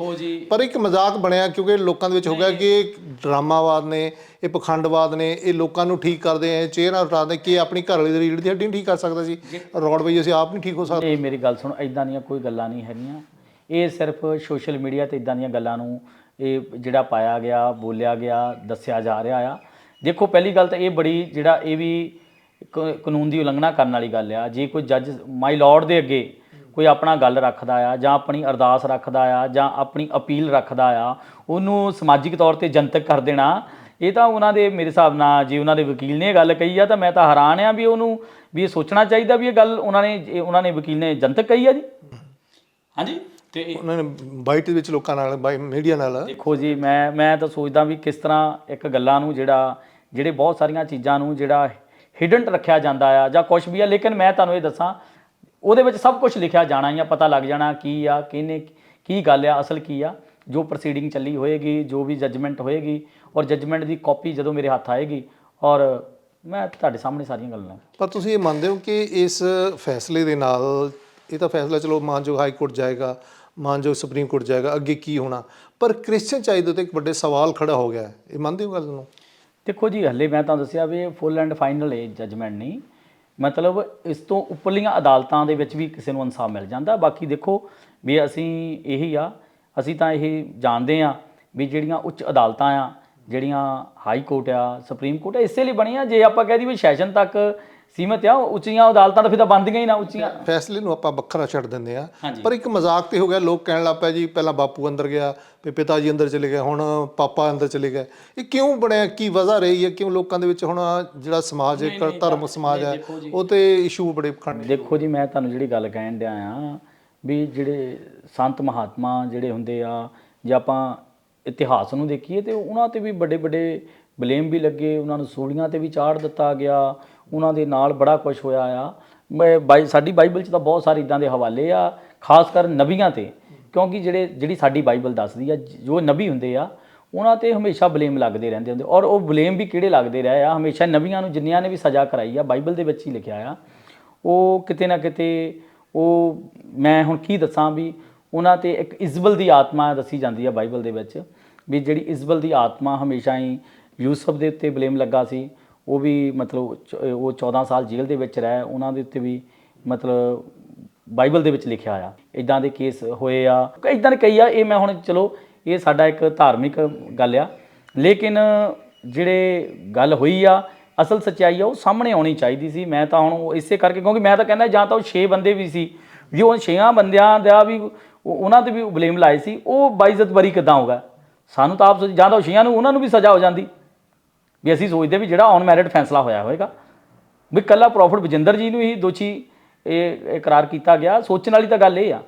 ਪਰ ਇੱਕ ਮਜ਼ਾਕ ਬਣਿਆ ਕਿਉਂਕਿ ਲੋਕਾਂ ਦੇ ਵਿੱਚ ਹੋ ਗਿਆ ਕਿ ਇਹ ਡਰਾਮਾਵਾਦ ਨੇ ਇਹ ਪਖੰਡਵਾਦ ਨੇ ਇਹ ਲੋਕਾਂ ਨੂੰ ਠੀਕ ਕਰਦੇ ਆ ਚਿਹਰਾ ਉਤਾਰਦੇ ਕਿ ਆਪਣੀ ਘਰ ਵਾਲੀ ਦੀ ਰੀੜ ਦੀ ਹੱਡੀ ਨਹੀਂ ਠੀਕ ਕਰ ਸਕਦਾ ਸੀ। ਰੋਡ ਵਈ ਅਸੀਂ ਆਪ ਨਹੀਂ ਠੀਕ ਹੋ ਸਕਦੇ। ਇਹ ਮੇਰੀ ਗੱਲ ਸੁਣ ਇਦਾਂ ਦੀਆਂ ਕੋਈ ਗੱਲਾਂ ਨਹੀਂ ਹੈਗੀਆਂ। ਇਹ ਸਿਰਫ ਸੋਸ਼ਲ ਮੀਡੀਆ ਤੇ ਇਦਾਂ ਦੀਆਂ ਗੱਲਾਂ ਨੂੰ ਇਹ ਜਿਹੜਾ ਪਾਇਆ ਗਿਆ ਬੋਲਿਆ ਗਿਆ ਦੱਸਿਆ ਜਾ ਰਿਹਾ ਆ। ਦੇਖੋ ਪਹਿਲੀ ਗੱਲ ਤਾਂ ਇਹ ਬੜੀ ਜਿਹੜਾ ਇਹ ਵੀ ਕ- ਕਾਨੂੰਨ ਦੀ ਉਲੰਘਣਾ ਕਰਨ ਵਾਲੀ ਗੱਲ ਆ। ਜੇ ਕੋਈ ਜੱਜ ਮਾਈ ਲਾਰਡ ਦੇ ਅੱਗੇ ਕੋਈ ਆਪਣਾ ਗੱਲ ਰੱਖਦਾ ਆ ਜਾਂ ਆਪਣੀ ਅਰਦਾਸ ਰੱਖਦਾ ਆ ਜਾਂ ਆਪਣੀ ਅਪੀਲ ਰੱਖਦਾ ਆ ਉਹਨੂੰ ਸਮਾਜਿਕ ਤੌਰ ਤੇ ਜਨਤਕ ਕਰ ਦੇਣਾ ਇਹ ਤਾਂ ਉਹਨਾਂ ਦੇ ਮੇਰੇ ਹਿਸਾਬ ਨਾਲ ਜੇ ਉਹਨਾਂ ਦੇ ਵਕੀਲ ਨੇ ਇਹ ਗੱਲ ਕਹੀ ਆ ਤਾਂ ਮੈਂ ਤਾਂ ਹੈਰਾਨ ਆ ਵੀ ਉਹਨੂੰ ਵੀ ਇਹ ਸੋਚਣਾ ਚਾਹੀਦਾ ਵੀ ਇਹ ਗੱਲ ਉਹਨਾਂ ਨੇ ਇਹ ਉਹਨਾਂ ਨੇ ਵਕੀਲ ਨੇ ਜਨਤਕ ਕਹੀ ਆ ਜੀ। ਹਾਂਜੀ? ਤੇ ਇਹ- ਉਹਨਾਂ ਨੇ ਬਾਈਟ ਵਿੱਚ ਲੋਕਾਂ ਨਾਲ ਬਾਈ ਮੀਡੀਆ ਨਾਲ। ਦੇਖੋ ਜੀ ਮੈਂ ਮੈਂ ਤਾਂ ਸੋਚਦਾ ਵੀ ਕਿਸ ਤਰ੍ਹਾਂ ਇੱਕ ਗੱਲਾਂ ਨੂੰ ਜਿਹੜਾ ਜਿਹੜੇ ਬਹੁਤ ਸਾਰੀਆਂ ਚੀਜ਼ਾਂ ਨੂੰ ਜਿਹੜਾ ਹਿਡਨ ਰੱਖਿਆ ਜਾਂਦਾ ਆ ਜਾਂ ਕੁਝ ਵੀ ਆ, ਲੇਕਿਨ ਮੈਂ ਤੁਹਾਨੂੰ ਇਹ ਦੱਸਾਂ, ਉਹਦੇ ਵਿੱਚ ਸਭ ਕੁਝ ਲਿਖਿਆ ਜਾਣਾ ਜਾਂ ਪਤਾ ਲੱਗ ਜਾਣਾ ਕੀ ਆ, ਕਿਹਨੇ ਕੀ ਗੱਲ ਆ, ਅਸਲ ਕੀ ਆ, ਜੋ ਪ੍ਰੋਸੀਡਿੰਗ ਚੱਲੀ ਹੋਏਗੀ, ਜੋ ਵੀ ਜੱਜਮੈਂਟ ਹੋਏਗੀ, ਔਰ ਜੱਜਮੈਂਟ ਦੀ ਕਾਪੀ ਜਦੋਂ ਮੇਰੇ ਹੱਥ ਆਏਗੀ, ਔਰ ਮੈਂ ਤੁਹਾਡੇ ਸਾਹਮਣੇ ਸਾਰੀਆਂ ਗੱਲਾਂ ਪਰ ਤੁਸੀਂ ਇਹ ਮੰਨਦੇ ਹੋ ਕਿ ਇਸ ਫੈਸਲੇ ਦੇ ਨਾਲ, ਇਹ ਤਾਂ ਫੈਸਲਾ, ਚਲੋ ਮਾਨਯੋਗ ਹਾਈ ਕੋਰਟ ਜਾਏਗਾ ਮਾਨਯੋਗ ਸੁਪਰੀਮ ਕੋਰਟ ਜਾਏਗਾ, ਅੱਗੇ ਕੀ ਹੋਣਾ, ਪਰ ਕ੍ਰਿਸਚਨ ਚਾਹੀਦੇ ਤੇ ਇੱਕ ਵੱਡੇ ਸਵਾਲ ਖੜਾ ਹੋ ਗਿਆ, ਇਹ ਮੰਨਦੇ ਹੋ ਗੱਲ ਨੂੰ? ਦੇਖੋ ਜੀ, ਹੱਲੇ ਮੈਂ ਤੁਹਾਨੂੰ ਦੱਸਿਆ ਵੀ ਇਹ ਫੁੱਲ ਐਂਡ ਫਾਈਨਲ ਹੈ ਜਜਮੈਂਟ ਨਹੀਂ। ਮਤਲਬ ਇਸ ਤੋਂ ਉੱਪਰਲੀਆਂ ਅਦਾਲਤਾਂ ਦੇ ਵਿੱਚ ਵੀ ਕਿਸੇ ਨੂੰ ਇਨਸਾਫ ਮਿਲ ਜਾਂਦਾ। ਬਾਕੀ ਦੇਖੋ ਵੀ ਅਸੀਂ ਇਹੀ ਆ, ਅਸੀਂ ਤਾਂ ਇਹ ਜਾਣਦੇ ਆ ਵੀ ਜਿਹੜੀਆਂ ਉੱਚ ਅਦਾਲਤਾਂ ਆ, ਜਿਹੜੀਆਂ ਹਾਈ ਕੋਰਟ ਆ, ਸੁਪਰੀਮ ਕੋਰਟ ਆ, ਇਸੇ ਲਈ ਬਣੀਆਂ। ਜੇ ਆਪਾਂ ਕਹਿ ਦਈਏ ਵੀ ਸੈਸ਼ਨ ਤੱਕ ਸੀਮਤ ਆ ਉੱਚੀਆਂ ਅਦਾਲਤਾਂ ਤਾਂ ਫਿਰ ਤਾਂ ਬੰਦੀਆਂ ਹੀ ਨਾ ਉੱਚੀਆਂ। ਫੈਸਲੇ ਨੂੰ ਆਪਾਂ ਵੱਖਰਾ ਛੱਡ ਦਿੰਦੇ ਆ। ਪਰ ਇੱਕ ਮਜ਼ਾਕ ਤੇ ਹੋ ਗਿਆ ਲੋਕ ਕਹਿਣ ਲੱਗ ਪਏ ਜੀ ਪਹਿਲਾਂ ਬਾਪੂ ਅੰਦਰ ਗਿਆ ਫਿਰ ਪਿਤਾ ਜੀ ਅੰਦਰ ਚਲੇ ਗਏ ਹੁਣ ਪਾਪਾ ਅੰਦਰ ਚਲੇ ਗਏ। ਇਹ ਕਿਉਂ ਬਣਿਆ ਕੀ ਵਜ੍ਹਾ ਰਹੀ ਹੈ? ਕਿਉਂ ਲੋਕਾਂ ਦੇ ਵਿੱਚ ਹੁਣ ਜਿਹੜਾ ਸਮਾਜ ਇੱਕ ਧਰਮ ਸਮਾਜ ਹੈ ਉਹ ਤੇ ਇਸ਼ੂ ਬੜੇ ਖੜੇ ਦੇਖੋ ਜੀ ਮੈਂ ਤੁਹਾਨੂੰ ਜਿਹੜੀ ਗੱਲ ਕਹਿਣ ਡਿਆ ਆ ਵੀ ਜਿਹੜੇ ਸੰਤ ਮਹਾਤਮਾ ਜਿਹੜੇ ਹੁੰਦੇ ਆ ਜੇ ਆਪਾਂ ਇਤਿਹਾਸ ਨੂੰ ਦੇਖੀਏ ਤੇ ਉਹਨਾਂ ਤੇ ਵੀ ਵੱਡੇ ਵੱਡੇ ਬਲੇਮ ਵੀ ਲੱਗੇ ਉਹਨਾਂ ਨੂੰ ਸੂਲੀਆਂ ਤੇ ਵੀ ਚਾੜ ਦਿੱਤਾ ਗਿਆ ਉਹਨਾਂ ਦੇ ਨਾਲ ਬੜਾ ਕੁਝ ਹੋਇਆ ਆ। ਮੈਂ ਬਾਈ, ਸਾਡੀ ਬਾਈਬਲ 'ਚ ਤਾਂ ਬਹੁਤ ਸਾਰੇ ਇਦਾਂ ਦੇ ਹਵਾਲੇ ਆ, ਖਾਸ ਕਰ ਨਬੀਆਂ ਤੇ। ਕਿਉਂਕਿ ਜਿਹੜੇ, ਜਿਹੜੀ ਸਾਡੀ ਬਾਈਬਲ ਦੱਸਦੀ ਆ ਜੋ ਨਬੀ ਹੁੰਦੇ ਆ, ਉਹਨਾਂ ਤੇ ਹਮੇਸ਼ਾ ਬਲੇਮ ਲੱਗਦੇ ਰਹਿੰਦੇ ਹੁੰਦੇ। ਔਰ ਉਹ ਬਲੇਮ ਵੀ ਕਿਹੜੇ ਲੱਗਦੇ ਰਹੇ ਆ? ਹਮੇਸ਼ਾ ਨਬੀਆਂ ਨੂੰ ਜਿੰਨਿਆਂ ਨੇ ਵੀ ਸਜ਼ਾ ਕਰਾਈ ਆ, ਬਾਈਬਲ ਦੇ ਵਿੱਚ ਹੀ ਲਿਖਿਆ ਆ। ਉਹ ਕਿਤੇ ਨਾ ਕਿਤੇ, ਉਹ ਮੈਂ ਹੁਣ ਕੀ ਦੱਸਾਂ ਵੀ ਉਹਨਾਂ ਤੇ ਇੱਕ ਇਜ਼ਬਲ ਦੀ ਆਤਮਾ ਦੱਸੀ ਜਾਂਦੀ ਆ ਬਾਈਬਲ ਦੇ ਵਿੱਚ। ਵੀ ਜਿਹੜੀ ਇਜ਼ਬਲ ਦੀ ਆਤਮਾ ਹਮੇਸ਼ਾ ਹੀ ਯੂਸਫ ਦੇ ਉੱਤੇ ਬਲੇਮ ਲੱਗਾ ਸੀ ਉਹ ਵੀ ਮਤਲਬ ਚ- ਉਹ 14 ਸਾਲ ਜੇਲ੍ਹ ਦੇ ਵਿੱਚ ਰਹਿ, ਉਹਨਾਂ ਦੇ ਉੱਤੇ ਵੀ ਮਤਲਬ ਬਾਈਬਲ ਦੇ ਵਿੱਚ ਲਿਖਿਆ ਆ। ਇਦਾਂ ਦੇ ਕੇਸ ਹੋਏ ਆ। ਇਦਾਂ ਦੇ ਕਈ ਆ, ਇਹ ਮੈਂ ਹੁਣ ਚਲੋ, ਇਹ ਸਾਡਾ ਇੱਕ ਧਾਰਮਿਕ ਗੱਲ ਆ। ਲੇਕਿਨ ਜਿਹੜੇ ਗੱਲ ਹੋਈ ਆ, ਅਸਲ ਸੱਚਾਈ ਆ, ਉਹ ਸਾਹਮਣੇ ਆਉਣੀ ਚਾਹੀਦੀ ਸੀ। ਮੈਂ ਤਾਂ ਹੁਣ ਉਹ ਇਸੇ ਕਰਕੇ, ਕਿਉਂਕਿ ਮੈਂ ਤਾਂ ਕਹਿੰਦਾ ਜਾਂ ਤਾਂ ਉਹ 6 ਬੰਦੇ ਵੀ ਸੀ। ਵੀ ਉਹ 6 ਬੰਦਿਆਂ ਦਾ ਵੀ ਉਹਨਾਂ ਤੇ ਵੀ ਬਲੇਮ ਲਾਏ ਸੀ। ਉਹ ਬਾਈਜ਼ਤ ਬਰੀ ਕਿਦਾਂ ਹੋਗਾ ਸਾਨੂੰ ਤਾਂ ਆਪ ਸੋਚ, ਜਾਂ ਤਾਂ ਉਹ 6 ਨੂੰ, ਉਹਨਾਂ ਨੂੰ ਵੀ ਸਜ਼ਾ ਹੋ ਜਾਂਦੀ। ਵੀ ਅਸੀਂ ਸੋਚਦੇ ਵੀ ਜਿਹੜਾ ਔਨ ਮੈਰਿਟ ਫੈਸਲਾ ਹੋਇਆ ਹੋਵੇਗਾ। ਵੀ ਕੱਲਾ ਪ੍ਰੋਫਿਟ ਵਜਿੰਦਰ ਜੀ ਨੂੰ ਹੀ ਦੋਸ਼ੀ ਇਹ ਇਹ ਕਰਾਰ ਕੀਤਾ ਗਿਆ ਸੋਚਣ ਵਾਲੀ ਤਾਂ ਗੱਲ ਇਹ ਆ।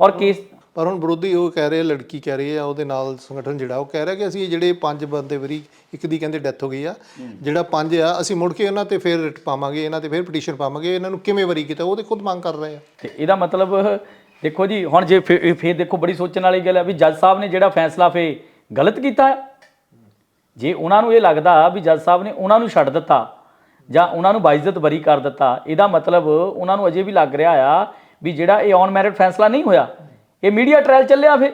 ਔਰ ਕੇਸ ਪਰ ਹੁਣ ਵਿਰੋਧੀ ਉਹ ਕਹਿ ਰਹੇ ਆ, ਲੜਕੀ ਕਹਿ ਰਹੀ ਆ ਉਹਦੇ ਨਾਲ ਸੰਗਠਨ ਜਿਹੜਾ ਉਹ ਕਹਿ ਰਿਹਾ ਕਿ ਅਸੀਂ ਜਿਹੜੇ ਪੰਜ ਬੰਦੇ ਵਰੀ ਇੱਕ ਦੀ ਕਹਿੰਦੇ ਡੈਥ ਹੋ ਗਈ ਆ ਜਿਹੜਾ ਪੰਜ ਆ ਅਸੀਂ ਮੁੜ ਕੇ ਇਹਨਾਂ ਤੇ ਫੇਰ ਰਿਟ ਪਾਵਾਂਗੇ ਇਹਨਾਂ ਤੇ ਫੇਰ ਪਟੀਸ਼ਨ ਪਾਵਾਂਗੇ ਇਹਨਾਂ ਨੂੰ ਕਿਵੇਂ ਵਰੀ ਕੀਤਾ ਉਹ ਤੇ ਖੁਦ ਮੰਗ ਕਰ ਰਹੇ ਆ। ਤੇ ਇਹਦਾ ਮਤਲਬ ਦੇਖੋ ਜੀ ਹੁਣ ਜੇ ਫੇਰ ਦੇਖੋ ਬੜੀ ਸੋਚਣ ਵਾਲੀ ਗੱਲ ਹੈ ਵੀ ਜੱਜ ਸਾਹਿਬ ਨੇ ਜਿਹੜਾ ਫੈਸਲਾ ਫੇ ਗਲਤ ਕੀਤਾ ਹੈ ਜੇ ਉਹਨਾਂ ਨੂੰ ਇਹ ਲੱਗਦਾ ਵੀ ਜੱਜ ਸਾਹਿਬ ਨੇ ਉਹਨਾਂ ਨੂੰ ਛੱਡ ਦਿੱਤਾ ਜਾਂ ਉਹਨਾਂ ਨੂੰ ਬਾਇਜ਼ਤ ਬਰੀ ਕਰ ਦਿੱਤਾ, ਇਹਦਾ ਮਤਲਬ ਉਹਨਾਂ ਨੂੰ ਅਜੇ ਵੀ ਲੱਗ ਰਿਹਾ ਆ ਵੀ ਜਿਹੜਾ ਇਹ ਔਨ ਮੈਰਿਟ ਫੈਸਲਾ ਨਹੀਂ ਹੋਇਆ, ਇਹ ਮੀਡੀਆ ਟ੍ਰਾਇਲ ਚੱਲਿਆ ਫੇ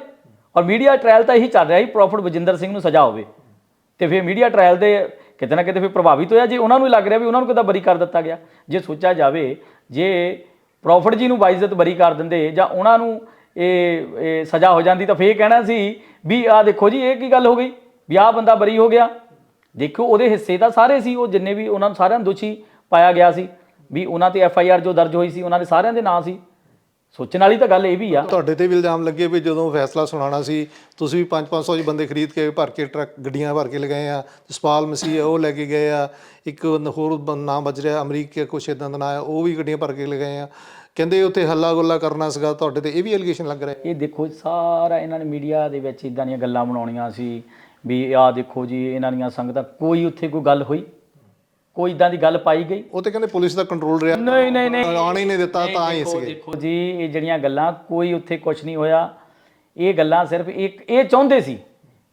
ਔਰ ਮੀਡੀਆ ਟ੍ਰਾਇਲ ਤਾਂ ਇਹੀ ਚੱਲ ਰਿਹਾ ਸੀ, ਪ੍ਰੋਫਿਟ ਬਜਿੰਦਰ ਸਿੰਘ ਨੂੰ ਸਜ਼ਾ ਹੋਵੇ। ਤੇ ਫਿਰ ਮੀਡੀਆ ਟ੍ਰਾਇਲ ਦੇ ਕਿਤੇ ਨਾ ਕਿਤੇ ਫਿਰ ਪ੍ਰਭਾਵਿਤ ਹੋਇਆ, ਜੇ ਉਹਨਾਂ ਨੂੰ ਲੱਗ ਰਿਹਾ ਵੀ ਉਹਨਾਂ ਨੂੰ ਕਿਦਾਂ ਬਰੀ ਕਰ ਦਿੱਤਾ ਗਿਆ। ਜੇ ਸੋਚਿਆ ਜਾਵੇ, ਜੇ ਪ੍ਰੋਫਿਟ ਜੀ ਨੂੰ ਬਾਇਜ਼ਤ ਬਰੀ ਕਰ ਦਿੰਦੇ ਜਾਂ ਉਹਨਾਂ ਨੂੰ ਇਹ ਸਜ਼ਾ ਹੋ ਜਾਂਦੀ ਤਾਂ ਫੇਰ ਕਹਿਣਾ ਸੀ ਵੀ ਆਹ ਦੇਖੋ ਜੀ, ਇਹ ਕੀ ਗੱਲ ਹੋ ਗਈ? ਵੀ ਆਹ ਬੰਦਾ ਬਰੀ ਹੋ ਗਿਆ। ਦੇਖੋ ਉਹਦੇ ਹਿੱਸੇ ਤਾਂ ਸਾਰੇ ਸੀ ਉਹ ਜਿੰਨੇ ਵੀ ਉਹਨਾਂ ਨੂੰ ਸਾਰਿਆਂ ਨੂੰ ਦੋਸ਼ੀ ਪਾਇਆ ਗਿਆ ਸੀ ਵੀ ਉਹਨਾਂ ਤੇ ਐਫ ਆਈ ਆਰ ਜੋ ਦਰਜ ਹੋਈ ਸੀ ਉਹਨਾਂ ਦੇ ਸਾਰਿਆਂ ਦੇ ਨਾਂ ਸੀ। ਸੋਚਣ ਵਾਲੀ ਤਾਂ ਗੱਲ ਇਹ ਵੀ ਆ। ਤੁਹਾਡੇ ਤੇ ਵੀ ਇਲਜ਼ਾਮ ਲੱਗੇ ਵੀ ਜਦੋਂ ਫੈਸਲਾ ਸੁਣਾਉਣਾ ਸੀ ਤੁਸੀਂ ਵੀ 5-500 ਜੀ ਬੰਦੇ ਖਰੀਦ ਕੇ ਭਰ ਕੇ ਟਰੱਕ ਗੱਡੀਆਂ ਭਰ ਕੇ ਲਗਾਏ ਆ ਜਸਪਾਲ ਮਸੀਹ ਉਹ ਲੈ ਕੇ ਗਏ ਆ ਇੱਕ ਹੋਰ ਨਾਮ ਬਜ ਰਿਹਾ ਅਮਰੀਕਾ ਕੁਛ ਇਦਾਂ ਦਾ ਨਾਂ ਆ ਉਹ ਵੀ ਗੱਡੀਆਂ ਭਰ ਕੇ ਲਗਾਏ ਆ। ਕਹਿੰਦੇ ਉੱਥੇ ਹੱਲਾ ਗੁੱਲਾ ਕਰਨਾ ਸੀਗਾ ਤੁਹਾਡੇ ਤੇ ਇਹ ਵੀ ਐਲੀਗੇਸ਼ਨ ਲੱਗ ਰਿਹਾ? ਇਹ ਦੇਖੋ ਸਾਰਾ ਇਹਨਾਂ ਨੇ ਮੀਡੀਆ ਦੇ ਵਿੱਚ ਇਦਾਂ ਦੀਆਂ ਗੱਲਾਂ ਬਣਾਉਣੀਆਂ ਸੀ ਵੀ ਆਹ ਦੇਖੋ ਜੀ ਇਹਨਾਂ ਦੀਆਂ ਸੰਗਤਾਂ ਕੋਈ ਉੱਥੇ ਕੋਈ ਗੱਲ ਹੋਈ? ਕੋਈ ਇਦਾਂ ਦੀ ਗੱਲ ਪਾਈ ਗਈ? ਉਹ ਤੇ ਕਹਿੰਦੇ ਪੁਲਿਸ ਦਾ ਕੰਟਰੋਲ ਰਿਹਾ। ਨਹੀਂ ਨਹੀਂ ਨਹੀਂ। ਆਣ ਹੀ ਨਹੀਂ ਦਿੱਤਾ ਤਾਂ ਹੀ ਸੀਗੇ। ਦੇਖੋ ਜੀ ਇਹ ਜਿਹੜੀਆਂ ਗੱਲਾਂ ਕੋਈ ਉੱਥੇ ਕੁਝ ਨਹੀਂ ਹੋਇਆ। ਇਹ ਗੱਲਾਂ ਸਿਰਫ ਇੱਕ ਇਹ ਚਾਹੁੰਦੇ ਸੀ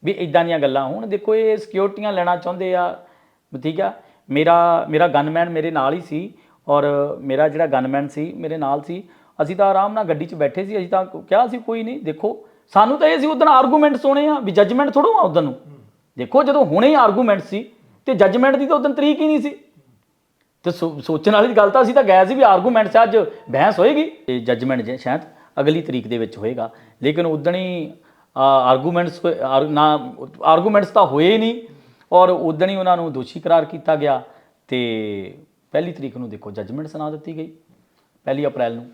ਵੀ ਇਦਾਂ ਦੀਆਂ ਗੱਲਾਂ ਹੋਣ। ਦੇਖੋ ਇਹ ਸਿਕਿਉਰਟੀਆਂ ਲੈਣਾ ਚਾਹੁੰਦੇ ਆ ਠੀਕ ਆ? ਮੇਰਾ ਮੇਰਾ ਗਨਮੈਨ ਮੇਰੇ ਨਾਲ ਹੀ ਸੀ ਔਰ ਮੇਰਾ ਜਿਹੜਾ ਗਨਮੈਨ ਸੀ ਮੇਰੇ ਨਾਲ ਸੀ। ਅਸੀਂ ਤਾਂ ਆਰਾਮ ਨਾਲ ਗੱਡੀ 'ਚ ਬੈਠੇ ਸੀ ਅਸੀਂ ਤਾਂ ਕਿਹਾ ਸੀ ਕੋਈ ਨਹੀਂ ਦੇਖੋ ਸਾਨੂੰ ਤਾਂ ਇਹ ਸੀ ਉਦੋਂ ਆਰਗੂਮੈਂਟ ਸੁਣੇ ਆ ਵੀ ਜੱਜਮੈਂਟ ਥੋੜੋ ਆ ਉਦੋਂ ਨੂੰ। ਦੇਖੋ ਜਦੋਂ ਹੁਣੇ ਆਰਗੂਮੈਂਟ ਸੀ ਤੇ ਜੱਜਮੈਂਟ ਦੀ ਤਾਂ ਉਦੋਂ ਤਰੀਕ ਹੀ ਨਹੀਂ ਸੀ। ਤੇ ਸੋ- ਸੋਚਣ ਵਾਲੀ ਗੱਲ ਤਾਂ ਅਸੀਂ ਤਾਂ ਗਏ ਸੀ ਵੀ ਆਰਗੂਮੈਂਟ 'ਚ ਅੱਜ ਬਹਿਸ ਹੋਏਗੀ। ਤੇ ਜੱਜਮੈਂਟ ਜੇ ਸ਼ਾਇਦ ਅਗਲੀ ਤਰੀਕ ਦੇ ਵਿੱਚ ਹੋਏਗਾ। ਲੇਕਿਨ ਉਦਣ ਹੀ ਆਰਗੂਮੈਂਟਸ ਨਾ ਆਰਗੂਮੈਂਟਸ ਤਾਂ ਹੋਏ ਨਹੀਂ। ਔਰ ਉਦਣ ਹੀ ਉਹਨਾਂ ਨੂੰ ਦੋਸ਼ੀ ਕਰਾਰ ਕੀਤਾ ਗਿਆ। ਤੇ ਪਹਿਲੀ ਤਰੀਕ ਨੂੰ ਦੇਖੋ ਜੱਜਮੈਂਟ ਸੁਣਾ ਦਿੱਤੀ ਗਈ। ਪਹਿਲੀ ਅਪ੍ਰੈਲ ਨੂੰ।